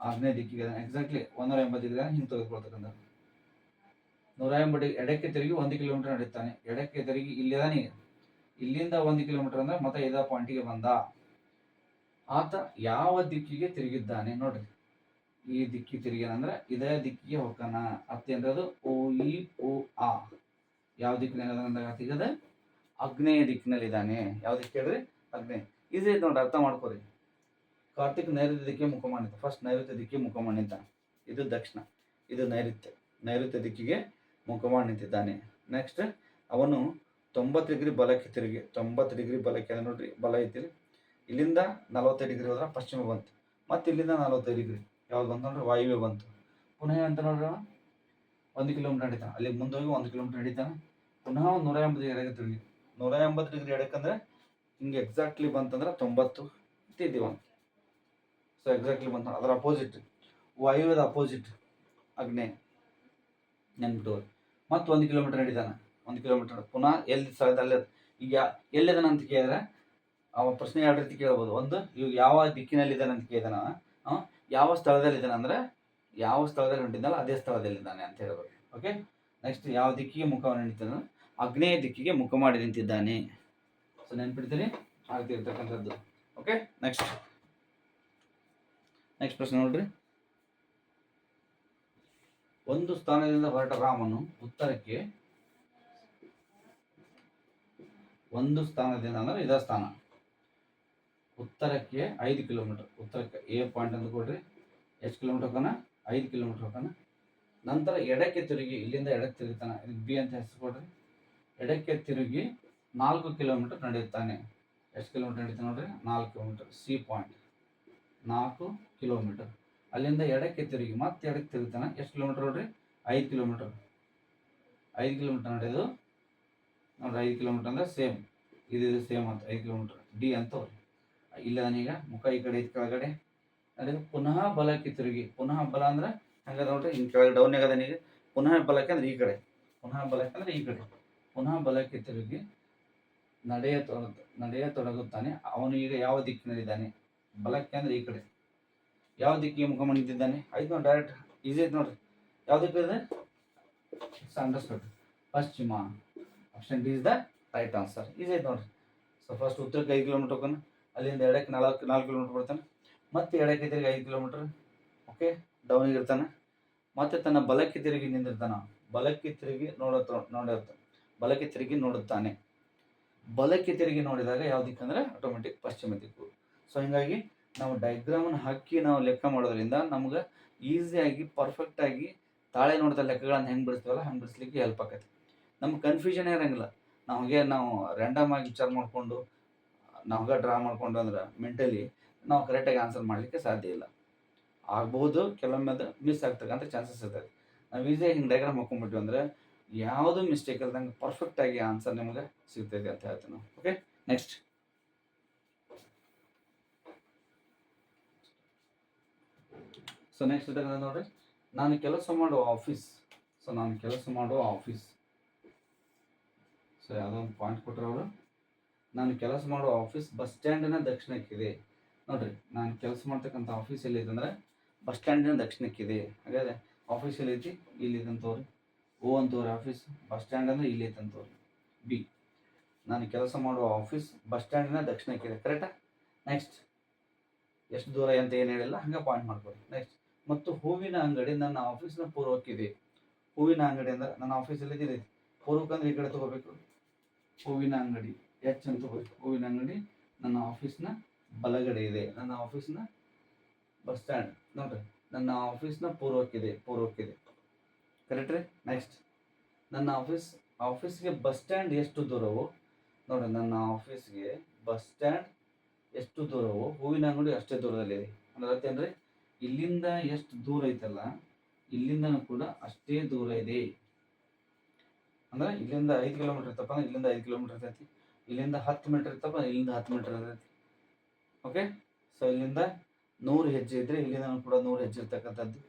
Speaker 1: ಆಗ್ನೇಯ ದಿಕ್ಕಿಗೆ ಅದಾನ. ಎಕ್ಸಾಕ್ಟ್ಲಿ ಒಂದೂರ ಎಂಬತ್ತು ಹಿಂಗೆ ತೆಗೆದುಕೊಳ್ತಕ್ಕಂಥದ್ದು. ನೂರ ಎಂಬತ್ತು ಎಡಕ್ಕೆ ತಿರುಗಿ ಒಂದು ಕಿಲೋಮೀಟರ್ ನಡೀತಾನೆ. ಎಡಕ್ಕೆ ತಿರುಗಿ ಇಲ್ಲಿ ಅದಾನ ಈಗ ಇಲ್ಲಿಂದ ಒಂದು ಕಿಲೋಮೀಟರ್ ಅಂದ್ರೆ ಮತ್ತೆ ಐದ ಪಾಯಿಂಟಿಗೆ ಬಂದ. ಆತ ಯಾವ ದಿಕ್ಕಿಗೆ ತಿರುಗಿದ್ದಾನೆ ನೋಡ್ರಿ. ಈ ದಿಕ್ಕಿ ತಿರುಗಿನಂದ್ರೆ ಇದೇ ದಿಕ್ಕಿಗೆ ಅರ್ಥ ಏನ್ರದು ಓ ಇ ಓ, ಆ. ಯಾವ ದಿಕ್ಕಿನಲ್ಲಿ ಅಗ್ನೇಯ ದಿಕ್ಕಿನಲ್ಲಿ ದಿಕ್ಕಿನಲ್ಲಿದ್ದಾನೆ ಯಾವ ದಿಕ್ಕು ಹೇಳ್ರಿ ಅಗ್ನೇಯ. ಇದು ನೋಡ್ರಿ, ಅರ್ಥ ಮಾಡ್ಕೋರಿ. ಕಾರ್ತಿಕ್ ನೈಋತ್ಯ ದಿಕ್ಕಿಗೆ ಮುಖ ಮಾಡಿದ್ದ. ಫಸ್ಟ್ ನೈಋತ್ಯ ದಿಕ್ಕಿ ಮುಖ ಮಾಡಿದ್ದ. ಇದು ದಕ್ಷಿಣ. ಇದು ನೈಋತ್ಯ. ನೈಋತ್ಯ ದಿಕ್ಕಿಗೆ ಮುಖ ಮಾಡಿ ನಿಂತಿದ್ದಾನೆ. ನೆಕ್ಸ್ಟ್ ಅವನು ತೊಂಬತ್ತು ಡಿಗ್ರಿ ಬಲಕ್ಕೆ ತಿರುಗಿ, ತೊಂಬತ್ತು ಡಿಗ್ರಿ ಬಲಕ್ಕೆ ನೋಡ್ರಿ, ಬಲ ಐತಿರಿ ಇಲ್ಲಿಂದ ನಲವತ್ತೈದು ಡಿಗ್ರಿ ಹೋದ್ರೆ ಪಶ್ಚಿಮ ಬಂತು. ಮತ್ತು ಇಲ್ಲಿಂದ ನಲವತ್ತೈದು ಡಿಗ್ರಿ, ಯಾವ್ದು ಬಂತು ನೋಡ್ರಿ ವಾಯುವ್ಯ ಬಂತು. ಪುನಃ ಅಂತ ನೋಡ್ರಿ ಒಂದು ಕಿಲೋಮೀಟರ್ ನಡೀತಾನೆ. ಅಲ್ಲಿ ಮುಂದೆ ಹೋಗಿ ಒಂದು ಕಿಲೋಮೀಟರ್ ನಡೀತಾನೆ. ಪುನಃ ಒಂದು ನೂರ ಎಂಬತ್ತು ಡಿಗ್ರಿ ತಿರುಗಿ. ನೂರ ಎಂಬತ್ತು ಡಿಗ್ರಿ ಎಡಕ್ಕಂದ್ರೆ ಹಿಂಗೆ ಎಕ್ಸಾಕ್ಟ್ಲಿ ಬಂತಂದ್ರೆ ತೊಂಬತ್ತು ತಿದ್ದೀವಂತ ಸೊ ಎಕ್ಸಾಕ್ಟ್ಲಿ ಬಂತ. ಅದರ ಅಪೋಸಿಟ್ ವಾಯುವ್ಯದ ಅಪೋಸಿಟ್ ಅಗ್ನೇ. ನೆನ್ಬಿಟ್ಟು ಮತ್ತು ಒಂದು ಕಿಲೋಮೀಟರ್ ನಡೀತಾನೆ. ಒಂದು ಕಿಲೋಮೀಟರ್ ಪುನಃ ಎಲ್ಲಿ ಸ್ಥಳದಲ್ಲಿ ಈಗ ಎಲ್ಲಿದ್ದಾನೆ ಅಂತ ಕೇಳಿದ್ರೆ ಅವ ಪ್ರಶ್ನೆ ಎರಡು ರೀತಿ ಕೇಳ್ಬೋದು. ಒಂದು ಇವಾಗ ಯಾವ ದಿಕ್ಕಿನಲ್ಲಿದ್ದಾನೆ ಅಂತ ಕೇಳಿದಾನ ಅವ. ಯಾವ ಸ್ಥಳದಲ್ಲಿದ್ದಾನೆ ಅಂದ್ರೆ ಯಾವ ಸ್ಥಳದಲ್ಲಿ ಹೊಂಟಿದ್ದಲ್ಲ ಅದೇ ಸ್ಥಳದಲ್ಲಿ ಇದ್ದಾನೆ ಅಂತ ಹೇಳ್ಬೋದು. ಓಕೆ ನೆಕ್ಸ್ಟ್ ಯಾವ ದಿಕ್ಕಿಗೆ ಮುಖವನ್ನು ನಿಂತಿದ್ದಾನೆ ಅಗ್ನೇಯ ದಿಕ್ಕಿಗೆ ಮುಖ ಮಾಡಿ ನಿಂತಿದ್ದಾನೆ. ಸೊ ನೆನ್ಪಿಡ್ತೀನಿ ಆಗ್ತಿರ್ತಕ್ಕಂಥದ್ದು. ಓಕೆ ನೆಕ್ಸ್ಟ್ ನೆಕ್ಸ್ಟ್ ಪ್ರಶ್ನೆ ನೋಡ್ರಿ. ಒಂದು ಸ್ಥಾನದಿಂದ ಹೊರಟ ರಾಮನು ಉತ್ತರಕ್ಕೆ ಒಂದು ಸ್ಥಾನದಿಂದ ಅಂದ್ರೆ ಇದ ಸ್ಥಾನ. ಉತ್ತರಕ್ಕೆ ಐದು ಕಿಲೋಮೀಟರ್ ಉತ್ತರಕ್ಕೆ ಎ ಪಾಯಿಂಟ್ ಅಂತ ಕೊಡ್ರಿ. ಎಷ್ಟು ಕಿಲೋಮೀಟರ್ ಹೋಗೋಣ, ಐದು ಕಿಲೋಮೀಟರ್ ಹೋಗೋಣ. ನಂತರ ಎಡಕ್ಕೆ ತಿರುಗಿ, ಇಲ್ಲಿಂದ ಎಡಕ್ಕೆ ತಿರುಗ್ತಾನೆ ಇದಕ್ಕೆ ಬಿ ಅಂತ ಹೆಸರು ಕೊಡ್ರಿ. ಎಡಕ್ಕೆ ತಿರುಗಿ ನಾಲ್ಕು ಕಿಲೋಮೀಟರ್ ನಡೆಯುತ್ತಾನೆ. ಎಷ್ಟು ಕಿಲೋಮೀಟರ್ ನಡೀತಾನೆ ನೋಡ್ರಿ, ನಾಲ್ಕು ಕಿಲೋಮೀಟರ್ ಸಿ ಪಾಯಿಂಟ್ ನಾಲ್ಕು ಕಿಲೋಮೀಟರ್ ಅಲ್ಲಿಂದ ಎಡಕ್ಕೆ ತಿರುಗಿ, ಮತ್ತೆ ಎಡಕ್ಕೆ ತಿರುಗ್ತಾನೆ ಎಷ್ಟು ಕಿಲೋಮೀಟರ್ ನೋಡ್ರಿ? ಐದು ಕಿಲೋಮೀಟರ್ ಐದು ಕಿಲೋಮೀಟರ್ ನಡೆಯೋದು ನೋಡ್ರಿ ಐದು ಕಿಲೋಮೀಟರ್ ಅಂದ್ರೆ ಸೇಮ್ ಇದು ಇದು ಸೇಮ್ ಅಂತ, ಐದು ಕಿಲೋಮೀಟರ್ ಡಿ ಅಂತ ಇಲ್ಲ ನಾನೀಗ ಮುಖ ಈ ಕಡೆ ಐದು ಕೆಳಗಡೆ. ನಡೆದು ಪುನಃ ಬಲಕ್ಕೆ ತಿರುಗಿ. ಪುನಃ ಬಲ ಅಂದ್ರೆ ಹಂಗ ನೋಡ್ರಿ? ಹಿಂಗೆ ಕೆಳಗೆ ಡೌನ್ ಆಗದನೀಗ ಪುನಃ ಬಲಕ್ಕೆ ಅಂದ್ರೆ ಈ ಕಡೆ. ಪುನಃ ಬಲಕ್ಕೆ ಅಂದ್ರೆ ಈ ಕಡೆ. ಪುನಃ ಬಲಕ್ಕೆ ತಿರುಗಿ ನಡೆಯ ತೊಡ ನಡೆಯ ತೊಡಗುತ್ತಾನೆ. ಅವನು ಈಗ ಯಾವ ದಿಕ್ಕಿನಲ್ಲಿದ್ದಾನೆ? ಬಲಕ್ಕೆ ಅಂದ್ರೆ ಈ ಕಡೆ. ಯಾವ ದಿಕ್ಕಿಗೆ ಮುಖ ಮಾಡಿದ್ದಾನೆ ಆಯ್ತು ನೋಡಿ ಡೈರೆಕ್ಟ್ ಈಸಿ ಐತೆ ನೋಡ್ರಿ. ಯಾವ ದಿಕ್ಕಿದೆ ಅಂಡರ್ಸ್ಟುಡ್ ಪಶ್ಚಿಮ option B is the right answer easy ಐತೆ ನೋಡ್ರಿ. ಸೊ ಫಸ್ಟ್ ಉತ್ತರಕ್ಕೆ ಐದು ಕಿಲೋಮೀಟರ್ ಹೋಗೋಣ. ಅಲ್ಲಿಂದ ಎಡಕ್ಕೆ ನಾಲ್ಕು ನಾಲ್ಕು ಕಿಲೋಮೀಟರ್ ಬರ್ತಾನೆ. ಮತ್ತೆ ಎಡಕ್ಕೆ ತಿರುಗಿ ಐದು ಕಿಲೋಮೀಟರ್ ಓಕೆ ಡೌನಿಗೆ ಇರ್ತಾನೆ. ಮತ್ತೆ ತನ್ನ ಬಲಕ್ಕೆ ತಿರುಗಿ ನಿಂದಿರ್ತಾನ. ಬಲಕ್ಕೆ ತಿರುಗಿ ನೋಡತ್ತ ನೋಡಿರ್ತ, ಬಲಕ್ಕೆ ತಿರುಗಿ ನೋಡುತ್ತಾನೆ. ಬಲಕ್ಕೆ ತಿರುಗಿ ನೋಡಿದಾಗ ಯಾವ ದಿಕ್ಕಂದ್ರೆ ಆಟೋಮೆಟಿಕ್ ಪಶ್ಚಿಮ ದಿಕ್ಕು. ಸೊ ಹಿಂಗಾಗಿ ನಾವು ಡಯಾಗ್ರಾಮನ್ನು ಹಾಕಿ ನಾವು ಲೆಕ್ಕ ಮಾಡೋದ್ರಿಂದ ನಮ್ಗೆ ಈಸಿಯಾಗಿ ಪರ್ಫೆಕ್ಟಾಗಿ ತಾಳೆ ನೋಡಿದ ಲೆಕ್ಕಗಳನ್ನು ಹೆಂಗೆ ಬಿಡಿಸ್ತೀವಲ್ಲ, ಹಂಗೆ ಬಿಡಿಸ್ಲಿಕ್ಕೆ ಹೆಲ್ಪ್ ಆಕೈತಿ. ನಮ್ಗೆ ಕನ್ಫ್ಯೂಷನ್ ಇರಂಗಿಲ್ಲ. ನಮಗೆ ನಾವು ರ್ಯಾಂಡಮ್ ಆಗಿ ವಿಚಾರ ಮಾಡಿಕೊಂಡು, ನಾವು ಡ್ರಾ ಮಾಡ್ಕೊಂಡು ಅಂದ್ರೆ ಮೆಂಟಲಿ ನಾವು ಕರೆಕ್ಟಾಗಿ ಆನ್ಸರ್ ಮಾಡಲಿಕ್ಕೆ ಸಾಧ್ಯ ಇಲ್ಲ. ಆಗ್ಬೋದು, ಕೆಲವೊಮ್ಮೆ ಅದು ಮಿಸ್ ಆಗ್ತಕ್ಕಂಥ ಚಾನ್ಸಸ್ ಇರ್ತದೆ ನಾವು ಈಸಿಯಾಗಿ ಹಿಂಗೆ ಡಯಾಗ್ರಾಮ್ ಹಾಕೊಂಡ್ಬಿಟ್ವಿ ಅಂದ್ರೆ ಯಾವುದು ಮಿಸ್ಟೇಕ್ ಇಲ್ದಂಗೆ ಪರ್ಫೆಕ್ಟಾಗಿ ಆನ್ಸರ್ ನಿಮಗೆ ಸಿಗ್ತೈತೆ ಅಂತ ಹೇಳ್ತೀನಿ ಓಕೆ ನೆಕ್ಸ್ಟ್ ಸೊ ನೆಕ್ಸ್ಟ್ ನೋಡ್ರಿ. ನಾನು ಕೆಲಸ ಮಾಡುವ ಆಫೀಸ್ ಸೊ ನಾನು ಕೆಲಸ ಮಾಡುವ ಆಫೀಸ್ ಸೊ ಯಾವುದೋ ಪಾಯಿಂಟ್ ಕೊಟ್ಟರು ಅವರು. ನಾನು ಕೆಲಸ ಮಾಡುವ ಆಫೀಸ್ ಬಸ್ ಸ್ಟ್ಯಾಂಡಿನ ದಕ್ಷಿಣಕ್ಕಿದೆ ನೋಡ್ರಿ, ನಾನು ಕೆಲಸ ಮಾಡ್ತಕ್ಕಂಥ ಆಫೀಸ್ ಎಲ್ಲಿದೆ ಅಂದ್ರೆ ಬಸ್ ಸ್ಟ್ಯಾಂಡಿನ ದಕ್ಷಿಣಕ್ಕಿದೆ ಹಾಗಾದ್ರೆ ಆಫೀಸ್ ಎಲ್ಲೈತಿ ಇಲ್ಲಿ ಅಂತವ್ರಿ ಓ ಅಂತವ್ರಿ ಆಫೀಸ್ ಬಸ್ ಸ್ಟ್ಯಾಂಡ್ ಅಂದ್ರೆ ಐತೆ ಅಂತವ್ರಿ ಬಿ ನಾನು ಕೆಲಸ ಮಾಡುವ ಆಫೀಸ್ ಬಸ್ ಸ್ಟ್ಯಾಂಡಿನ ದಕ್ಷಿಣಕ್ಕಿದೆ ಕರೆಕ್ಟಾ ನೆಕ್ಸ್ಟ್ ಎಷ್ಟು ದೂರ ಅಂತ ಏನು ಹೇಳಿಲ್ಲ, ಹಂಗೆ ಪಾಯಿಂಟ್ ಮಾಡ್ಕೊಳ್ಳಿ ನೆಕ್ಸ್ಟ್ ಮತ್ತು ಹೂವಿನ ಅಂಗಡಿ ನನ್ನ ಆಫೀಸ್ನ ಪೂರ್ವಕ್ಕಿದೆ. ಹೂವಿನ ಅಂಗಡಿ ಅಂದ್ರೆ ನನ್ನ ಆಫೀಸಲ್ಲಿ ಇದೆ ಪೂರ್ವಕ್ಕೆ ಅಂದ್ರೆ ಈ ಕಡೆ ತಗೋಬೇಕು. ಹೂವಿನ ಅಂಗಡಿ ಎಚ್ ಅಂತ ಹೂವಿನ ಅಂಗಡಿ ನನ್ನ ಆಫೀಸ್ನ ಬಲಗಡೆ ಇದೆ. ನನ್ನ ಆಫೀಸ್ನ ಬಸ್ ಸ್ಟ್ಯಾಂಡ್. ನೋಡ್ರಿ, ನನ್ನ ಆಫೀಸ್ನ ಪೂರ್ವಕ್ಕಿದೆ ಪೂರ್ವಕ್ಕಿದೆ. ಕರೆಕ್ಟ್ ರೀ? ನೆಕ್ಸ್ಟ್ ನನ್ನ ಆಫೀಸ್ ಆಫೀಸ್ಗೆ ಬಸ್ ಸ್ಟ್ಯಾಂಡ್ ಎಷ್ಟು ದೂರವು, ನೋಡ್ರಿ, ನನ್ನ ಆಫೀಸ್ಗೆ ಬಸ್ ಸ್ಟ್ಯಾಂಡ್ ಎಷ್ಟು ದೂರವು, ಹೂವಿನ ಅಂಗಡಿ ಅಷ್ಟೇ ದೂರದಲ್ಲಿದೆ ಅಂದ್ರೆ ಇಲ್ಲಿಂದ ಎಷ್ಟು ದೂರ ಐತಲ್ಲ, ಇಲ್ಲಿಂದನೂ ಕೂಡ ಅಷ್ಟೇ ದೂರ ಇದೆ. ಅಂದ್ರೆ ಇಲ್ಲಿಂದ ಐದು ಕಿಲೋಮೀಟರ್ ಇರ್ತಪ್ಪ ಇಲ್ಲಿಂದ ಐದು ಕಿಲೋಮೀಟರ್ ಇರ್ತೈತಿ, ಇಲ್ಲಿಂದ ಹತ್ತು ಮೀಟರ್ ಇರ್ತಪ್ಪ ಇಲ್ಲಿಂದ ಹತ್ತು ಮೀಟರ್ ಇರ್ತೈತಿ. ಓಕೆ ಸೊ ಇಲ್ಲಿಂದ ನೂರು ಹೆಜ್ಜೆ ಇದ್ರೆ ಇಲ್ಲಿಂದ ಕೂಡ ನೂರು ಹೆಜ್ಜೆ ಇರ್ತಕ್ಕಂಥದ್ದು.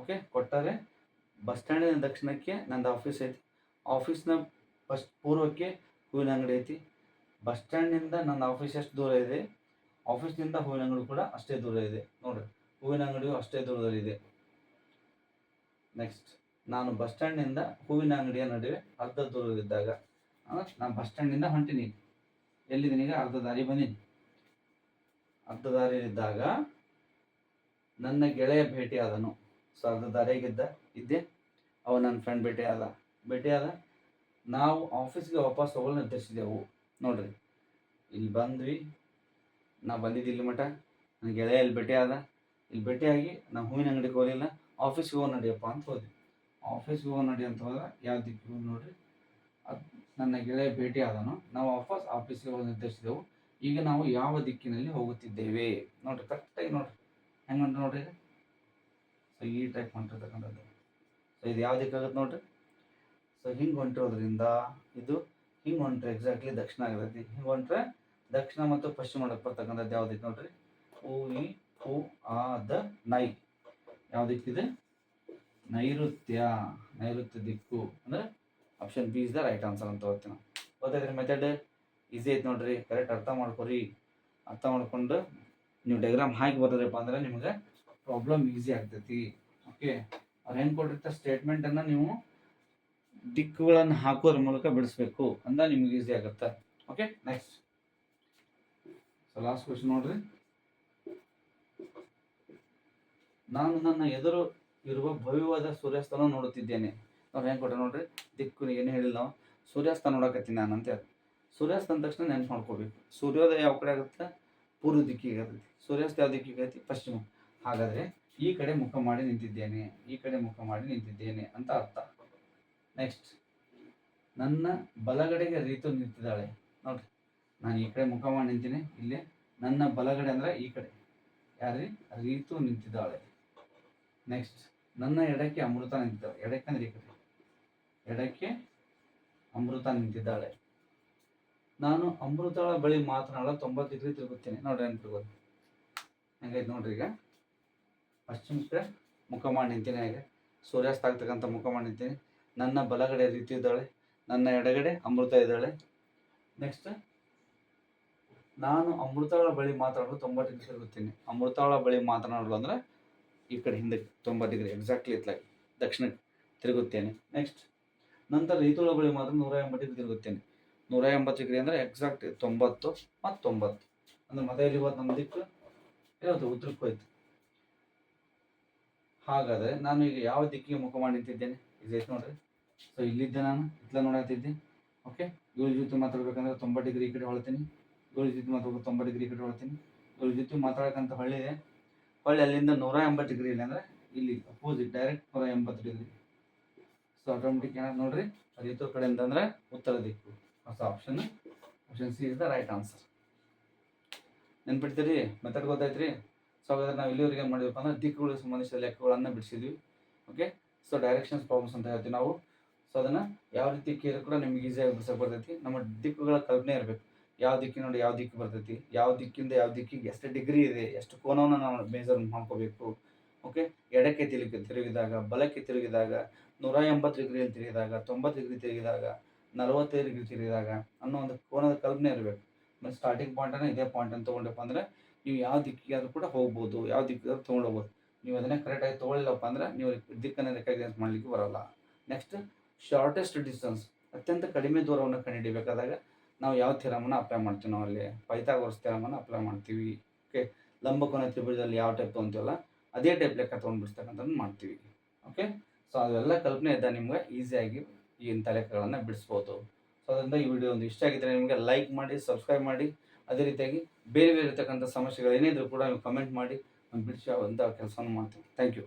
Speaker 1: ಓಕೆ ಕೊಟ್ಟಾರೆ ಬಸ್ ಸ್ಟ್ಯಾಂಡಿನ ದಕ್ಷಿಣಕ್ಕೆ ನಂದು ಆಫೀಸ್ ಐತಿ. ಆಫೀಸ್ನ ಫಸ್ಟ್ ಪೂರ್ವಕ್ಕೆ ಹೂವಿನ ಅಂಗಡಿ ಐತಿ. ಬಸ್ ಸ್ಟ್ಯಾಂಡ್ನಿಂದ ನನ್ನ ಆಫೀಸ್ ಎಷ್ಟು ದೂರ ಇದೆ ಆಫೀಸ್ನಿಂದ ಹೂವಿನ ಅಂಗಡಿ ಕೂಡ ಅಷ್ಟೇ ದೂರ ಇದೆ. ನೋಡ್ರಿ. ಹೂವಿನ ಅಂಗಡಿಯು ಅಷ್ಟೇ ದೂರದಲ್ಲಿದೆ ನೆಕ್ಸ್ಟ್ ನಾನು ಬಸ್ ಸ್ಟ್ಯಾಂಡ್ನಿಂದ ಹೂವಿನ ಅಂಗಡಿಯ ನಡುವೆ ಅರ್ಧ ದೂರದಿದ್ದಾಗ ನಾನು ಬಸ್ ಸ್ಟ್ಯಾಂಡ್ನಿಂದ ಹೊಂಟೀನಿ. ಎಲ್ಲಿದ್ದೀನಿ ಈಗ? ಅರ್ಧ ದಾರಿ ಬಂದೀನಿ. ಅರ್ಧ ದಾರಿಯಲ್ಲಿದ್ದಾಗ ನನ್ನ ಗೆಳೆಯ ಭೇಟಿಯಾದನು. ಸೊ ಅರ್ಧ ದಾರಿಯಾಗಿದ್ದ ಇದ್ದೆ. ಅವ ನನ್ನ ಫ್ರೆಂಡ್ ಭೇಟಿ ಆದ ಭೇಟಿ ಆದ ನಾವು ಆಫೀಸ್ಗೆ ವಾಪಸ್ ಹೋಗಲು ನಿರ್ಧರಿಸಿದೆವು. ನೋಡ್ರಿ, ಇಲ್ಲಿ ಬಂದ್ವಿ. ನಾ ಬಂದಿದ್ದು ಇಲ್ಲಿ ಮಟ ನನ್ನ ಗೆಳೆಯ ಇಲ್ಲಿ ಭೇಟಿ ಆದ ಇಲ್ಲಿ ಭೇಟಿಯಾಗಿ ನಾವು ಹೂವಿನ ಅಂಗಡಿಗೆ ಹೋಗಲಿಲ್ಲ ಆಫೀಸ್ಗೆ ಹೋಗಿ ನಡಿಯಪ್ಪ ಅಂತ ಹೋದ್ವಿ ಆಫೀಸ್ಗೆ ಹೋಗಿ ನಡಿ ಅಂತ ಹೋದಾಗ ಯಾವ ದಿಕ್ಕಿಗೆ ನೋಡ್ರಿ. ಅದು ನನ್ನ ಗೆಳೆಯ ಭೇಟಿ ಆದನು. ನಾವು ವಾಪಸ್ ಆಫೀಸ್ಗೆ ಹೋಗಿ ನಿರ್ಧರಿಸಿದೆವು. ಈಗ ನಾವು ಯಾವ ದಿಕ್ಕಿನಲ್ಲಿ ಹೋಗುತ್ತಿದ್ದೇವೆ? ನೋಡ್ರಿ ಕರೆಕ್ಟಾಗಿ ನೋಡ್ರಿ. ಹೆಂಗೆ ನೋಡ್ರಿ ಸೊ ಈ ಟೈಪ್ ಹೊಂಟಿರ್ತಕ್ಕಂಥದ್ದು ಸೊ ಇದು ಯಾವ ದಿಕ್ಕಾಗುತ್ತೆ ನೋಡ್ರಿ? ಸೊ ಹಿಂಗೆ ಹೊಂಟಿರೋದ್ರಿಂದ ಇದು ಹಿಂಗೆ ಹೊಂಟ್ರೆ ಎಕ್ಸಾಕ್ಟ್ಲಿ ದಕ್ಷಿಣ ಆಗಿರ್ತೈತಿ. ಹಿಂಗೆ ಹೊಂಟ್ರೆ ದಕ್ಷಿಣ ಮತ್ತು ಪಶ್ಚಿಮ ಬರ್ತಕ್ಕಂಥದ್ದು ಯಾವ ದಿಕ್ಕು ನೋಡ್ರಿ? ಹೂವಿ ಉ ಆ ದ ನೈ. ಯಾವ ದಿಕ್ಕಿದೆ? ನೈಋತ್ಯ ನೈಋತ್ಯ ದಿಕ್ಕು. ಅಂದ್ರೆ option B is the right answer ಅಂತ ಓದ್ತೀನಿ ಗೊತ್ತಾಯ್ತು ಮೆಥಡ್ ಈಸಿ ಐತೆ ನೋಡ್ರಿ. ಕರೆಕ್ಟ್ ಅರ್ಥ ಮಾಡ್ಕೊರಿ. ಅರ್ಥ ಮಾಡ್ಕೊಂಡು ನೀವು ಡೈಗ್ರಾಮ್ ಹಾಕಿ ಬರೋದ್ರಪ್ಪ ಅಂದ್ರೆ ನಿಮ್ಗೆ ಪ್ರಾಬ್ಲಮ್ ಈಸಿ ಆಗ್ತೈತಿ. ಓಕೆ ಅವ್ರು ಹೆಂಗೆ ಕೊಟ್ಟಿರ್ತಾರೆ ಸ್ಟೇಟ್ಮೆಂಟನ್ನು ನೀವು ದಿಕ್ಕುಗಳನ್ನು ಹಾಕೋದ್ರ ಮೂಲಕ ಬಿಡಿಸ್ಬೇಕು. ಅಂದ ನಿಮ್ಗೆ ಈಸಿ ಆಗುತ್ತೆ. Okay next so last question ನೋಡ್ರಿ. ನಾನು ನನ್ನ ಎದುರು ಇರುವ ಭವ್ಯವಾದ ಸೂರ್ಯಾಸ್ತನ ನೋಡುತ್ತಿದ್ದೇನೆ. ಅವ್ರು ಹೆಂಗೆ ಕೊಟ್ಟ ನೋಡ್ರಿ? ದಿಕ್ಕು ಏನು ಹೇಳಿಲ್ಲ ನಾವು. ಸೂರ್ಯಾಸ್ತ ನೋಡಕತ್ತೀನಿ ನಾನು ಅಂತ. ಸೂರ್ಯಾಸ್ತ ಅಂದ ತಕ್ಷಣ ನೆನ್ಪು ಮಾಡ್ಕೋಬೇಕು. ಸೂರ್ಯೋದಯ ಯಾವ ಕಡೆ ಆಗುತ್ತೆ? ಪೂರ್ವ ದಿಕ್ಕಿಗೆ ಆಗುತ್ತೆ. ಸೂರ್ಯಾಸ್ತ ಯಾವ ದಿಕ್ಕಿಗೆ ಐತಿ ಪಶ್ಚಿಮ. ಹಾಗಾದ್ರೆ ಈ ಕಡೆ ಮುಖ ಮಾಡಿ ನಿಂತಿದ್ದೇನೆ. ಈ ಕಡೆ ಮುಖ ಮಾಡಿ ನಿಂತಿದ್ದೇನೆ ಅಂತ ಅರ್ಥ. ನೆಕ್ಸ್ಟ್ ನನ್ನ ಬಲಗಡೆಗೆ ರೀತು ನಿಂತಿದ್ದಾಳೆ. ನೋಡ್ರಿ. ನಾನು ಈ ಕಡೆ ಮುಖ ಮಾಡಿ ನಿಂತೀನಿ. ಇಲ್ಲಿ ನನ್ನ ಬಲಗಡೆ ಅಂದ್ರೆ ಈ ಕಡೆ. ಯಾರ್ರಿ? ರೀತು ನಿಂತಿದ್ದಾಳೆ. ನೆಕ್ಸ್ಟ್ ನನ್ನ ಎಡಕ್ಕೆ ಅಮೃತ ನಿಂತಿದ್ದಾಳೆ. ಎಡಕ್ಕೆ ಅಂದ್ರೆ ಎಡಕ್ಕೆ ಅಮೃತ ನಿಂತಿದ್ದಾಳೆ. ನಾನು ಅಮೃತಳ ಬಳಿ ಮಾತನಾಡೋ ತೊಂಬತ್ತು ಡಿಗ್ರಿ ತಿರುಗುತ್ತೇನೆ. ನೋಡ್ರಿ ನೆನ್ಪಿರ್ಬೋದು ಹೆಂಗೈತೆ ನೋಡ್ರಿ ಈಗ. ಪಶ್ಚಿಮಕ್ಕೆ ಮುಖ ಮಾಡಿ ನಿಂತೀನಿ ಹಾಗೆ. ಸೂರ್ಯಾಸ್ತ ಆಗ್ತಕ್ಕಂಥ ಮುಖ ಮಾಡಿ ನಿಂತೀನಿ. ನನ್ನ ಬಲಗಡೆ ರೀತಿ ಇದ್ದಾಳೆ. ನನ್ನ ಎಡಗಡೆ ಅಮೃತ ಇದ್ದಾಳೆ. ನೆಕ್ಸ್ಟ್ ನಾನು ಅಮೃತಳ ಬಳಿ ಮಾತನಾಡಲು ತೊಂಬತ್ತು ಡಿಗ್ರಿ ತಿರುಗುತ್ತೀನಿ. ಅಮೃತಳ ಬಳಿ ಮಾತನಾಡಲು ಅಂದ್ರೆ ಈ ಕಡೆ ಹಿಂದಕ್ಕೆ ತೊಂಬತ್ತು ಡಿಗ್ರಿ ಎಕ್ಸಾಕ್ಟ್ಲಿ ಇತ್ಲಾಗಿ ದಕ್ಷಿಣಕ್ಕೆ ತಿರುಗುತ್ತೇನೆ. ನೆಕ್ಸ್ಟ್ ನಂತರ ರೀತುಳ ಬಳಿ ಮಾತ್ರ ನೂರ ಎಂಬತ್ತು ಡಿಗ್ರಿ ತಿರುಗುತ್ತೇನೆ. ನೂರ ಎಂಬತ್ತು ಡಿಗ್ರಿ ಅಂದರೆ ಎಕ್ಸಾಕ್ಟ್ ತೊಂಬತ್ತು ಮತ್ತು ತೊಂಬತ್ತು ಅಂದ್ರೆ ಮದುವೆಯಲ್ಲಿ ಇವತ್ತು ನಮ್ಮ ದಿಕ್ಕು ಇರೋದು ಉತ್ತರಕ್ಕೆ ಹೋಯ್ತು. ಹಾಗಾದರೆ ನಾನು ಈಗ ಯಾವ ದಿಕ್ಕಿಗೆ ಮುಖ ಮಾಡಿ ನಿಂತಿದ್ದೇನೆ? ಇದೈತೆ ನೋಡ್ರಿ. ಸೊ ಇಲ್ಲಿದ್ದೆ ನಾನು, ಇತ್ಲ ನೋಡತ್ತಿದ್ದೆ ಓಕೆ ಗುಳಿ ಜೊತೆ ಮಾತಾಡ್ಬೇಕಂದ್ರೆ ತೊಂಬತ್ತು ಡಿಗ್ರಿ ಈ ಕಡೆ ಹೊಳ್ತೀನಿ ಏಳು ಜೊತೆ ಮಾತಾಡ್ಬೇಕು ತೊಂಬತ್ತು ಡಿಗ್ರಿ ಈ ಕಡೆ ಹೊಳ್ತೀನಿ ಗುಳಿ ಜೊತೆ ಮಾತಾಡಕ್ಕಂತ ಹೊಳ್ಳಿ ಇದೆ ಹೊಳ್ಳಿ ಅಲ್ಲಿಂದ ನೂರ ಎಂಬತ್ತು ಡಿಗ್ರಿ ಇಲ್ಲ ಇಲ್ಲಿ ಅಪೋಸಿಟ್ ಡೈರೆಕ್ಟ್ ನೂರ ಎಂಬತ್ತು ಡಿಗ್ರಿ ಸೊ ಆಟೋಮೆಟಿಕ್ ಏನಾದ್ರು ನೋಡ್ರಿ? ಅದಿತ್ತು ಕಡೆ ಅಂತಂದ್ರೆ ಉತ್ತರ ದಿಕ್ಕು. ಹೊಸ option option C is the right answer ನೆನ್ಪಿಡ್ತೀರಿ? Method ಗೊತ್ತಾಯ್ತ್ರಿ? ಸೊ ಹಾಗಾದ್ರೆ ನಾವು ಇಲ್ಲಿವರೆಗೆ ಏನು ಮಾಡಿದ್ವಿ ಅಂದ್ರೆ ದಿಕ್ಕುಗಳಿಗೆ ಸಂಬಂಧಿಸಿದ ಲೆಕ್ಕಗಳನ್ನು ಬಿಡಿಸಿದ್ವಿ. ಓಕೆ ಸೊ ಡೈರೆಕ್ಷನ್ಸ್ ಪ್ರಾಬ್ಲಮ್ಸ್ ಅಂತ ಹೇಳ್ತೀವಿ ನಾವು. ಸೊ ಅದನ್ನು ಯಾವ ರೀತಿ ಕೇಳಿದ್ರು ಕೂಡ ನಿಮ್ಗೆ ಈಸಿಯಾಗಿ ಬಿಡಿಸೋಕೆ ಬರ್ತೈತಿ. ನಮ್ಮ ದಿಕ್ಕುಗಳ ಕಲ್ಪನೆ ಇರಬೇಕು. ಯಾವ ದಿಕ್ಕಿನ ನೋಡಿ ಯಾವ ದಿಕ್ಕು ಬರ್ತೈತಿ, ಯಾವ ದಿಕ್ಕಿಂದ ಯಾವ ದಿಕ್ಕಿಗೆ ಎಷ್ಟು ಡಿಗ್ರಿ ಇದೆ, ಎಷ್ಟು ಕೋನವನ್ನು ನಾವು ಮೇಜರ್ ಮಾಡ್ಕೋಬೇಕು. ಓಕೆ ಎಡಕ್ಕೆ ತಿರುಗಿ, ತಿರುಗಿದಾಗ, ಬಲಕ್ಕೆ ತಿರುಗಿದಾಗ, ನೂರ ಎಂಬತ್ತು ಡಿಗ್ರಿಯಲ್ಲಿ ತಿರುಗಿದಾಗ, ತೊಂಬತ್ತು ಡಿಗ್ರಿ ತಿರುಗಿದಾಗ, ನಲವತ್ತೈದು ಡಿಗ್ರಿ ತಿರುಗಿದಾಗ ಅನ್ನೋ ಒಂದು ಕೋನದ ಕಲ್ಪನೆ ಇರಬೇಕು. ಮತ್ತು ಸ್ಟಾರ್ಟಿಂಗ್ ಪಾಯಿಂಟನ್ನು ಇದೇ ಪಾಯಿಂಟ್ ಅಂತ ತೊಗೊಂಡಪ್ಪ ಅಂದರೆ ನೀವು ಯಾವ ದಿಕ್ಕಿಗಾದ್ರೂ ಕೂಡ ಹೋಗ್ಬೋದು, ಯಾವ ದಿಕ್ಕಿಗಾದ್ರೂ ತೊಗೊಂಡು ಹೋಗ್ಬೋದು ನೀವು ಅದನ್ನೇ ಕರೆಕ್ಟಾಗಿ ತೊಗೊಳ್ಳಿಲ್ಲಪ್ಪ ಅಂದ್ರೆ ನೀವು ದಿಕ್ಕನ್ನು ರೆಕಗ್ನೈಸ್ ಮಾಡಲಿಕ್ಕೆ ಬರೋಲ್ಲ. ನೆಕ್ಸ್ಟ್ ಶಾರ್ಟೆಸ್ಟ್ ಡಿಸ್ಟೆನ್ಸ್ ಅತ್ಯಂತ ಕಡಿಮೆ ದೂರವನ್ನು ಕಂಡುಹಿಡಿಬೇಕಾದಾಗ ನಾವು ಯಾವ ಥಿರಮನ್ನು ಅಪ್ಲೈ ಮಾಡ್ತೀವಿ? ನಾವು ಅಲ್ಲಿ ಪೈಥಾಗೋರಸ್ ಥಿರಮನ್ನು ಅಪ್ಲೈ ಮಾಡ್ತೀವಿ. ಓಕೆ? ಲಂಬಕೋನ ತ್ರಿಭುಜದಲ್ಲಿ ಯಾವ ಟೈಪ್ ತೊಗೊಂತೀವಲ್ಲ, ಅದೇ ಟೈಪ್ ಲೆಕ್ಕ ತೊಗೊಂಡು ಬಿಡಿಸ್ತಕ್ಕಂಥದ್ದು ಮಾಡ್ತೀವಿ. ಓಕೆ? ಸೊ ಅದೆಲ್ಲ ಕಲ್ಪನೆ ಇದ್ದ ನಿಮ್ಗೆ ಈಸಿಯಾಗಿ ಇಂಥ ಲೆಕ್ಕಗಳನ್ನು ಬಿಡಿಸ್ಬೋದು. ಸೊ ಅದರಿಂದ ಈ ವಿಡಿಯೋ ಒಂದು ಇಷ್ಟ ಆಗಿದ್ದರೆ ನಿಮಗೆ ಲೈಕ್ ಮಾಡಿ ಸಬ್ಸ್ಕ್ರೈಬ್ ಮಾಡಿ. ಅದೇ ರೀತಿಯಾಗಿ ಬೇರೆ ಬೇರೆ ಇರತಕ್ಕಂಥ ಸಮಸ್ಯೆಗಳು ಏನಿದ್ರು ಕೂಡ ನೀವು ಕಮೆಂಟ್ ಮಾಡಿ. ನಾನು ಬಿಡಿಸೋ ಅಂತ ಕೆಲಸವನ್ನು ಮಾಡ್ತೀನಿ. Thank you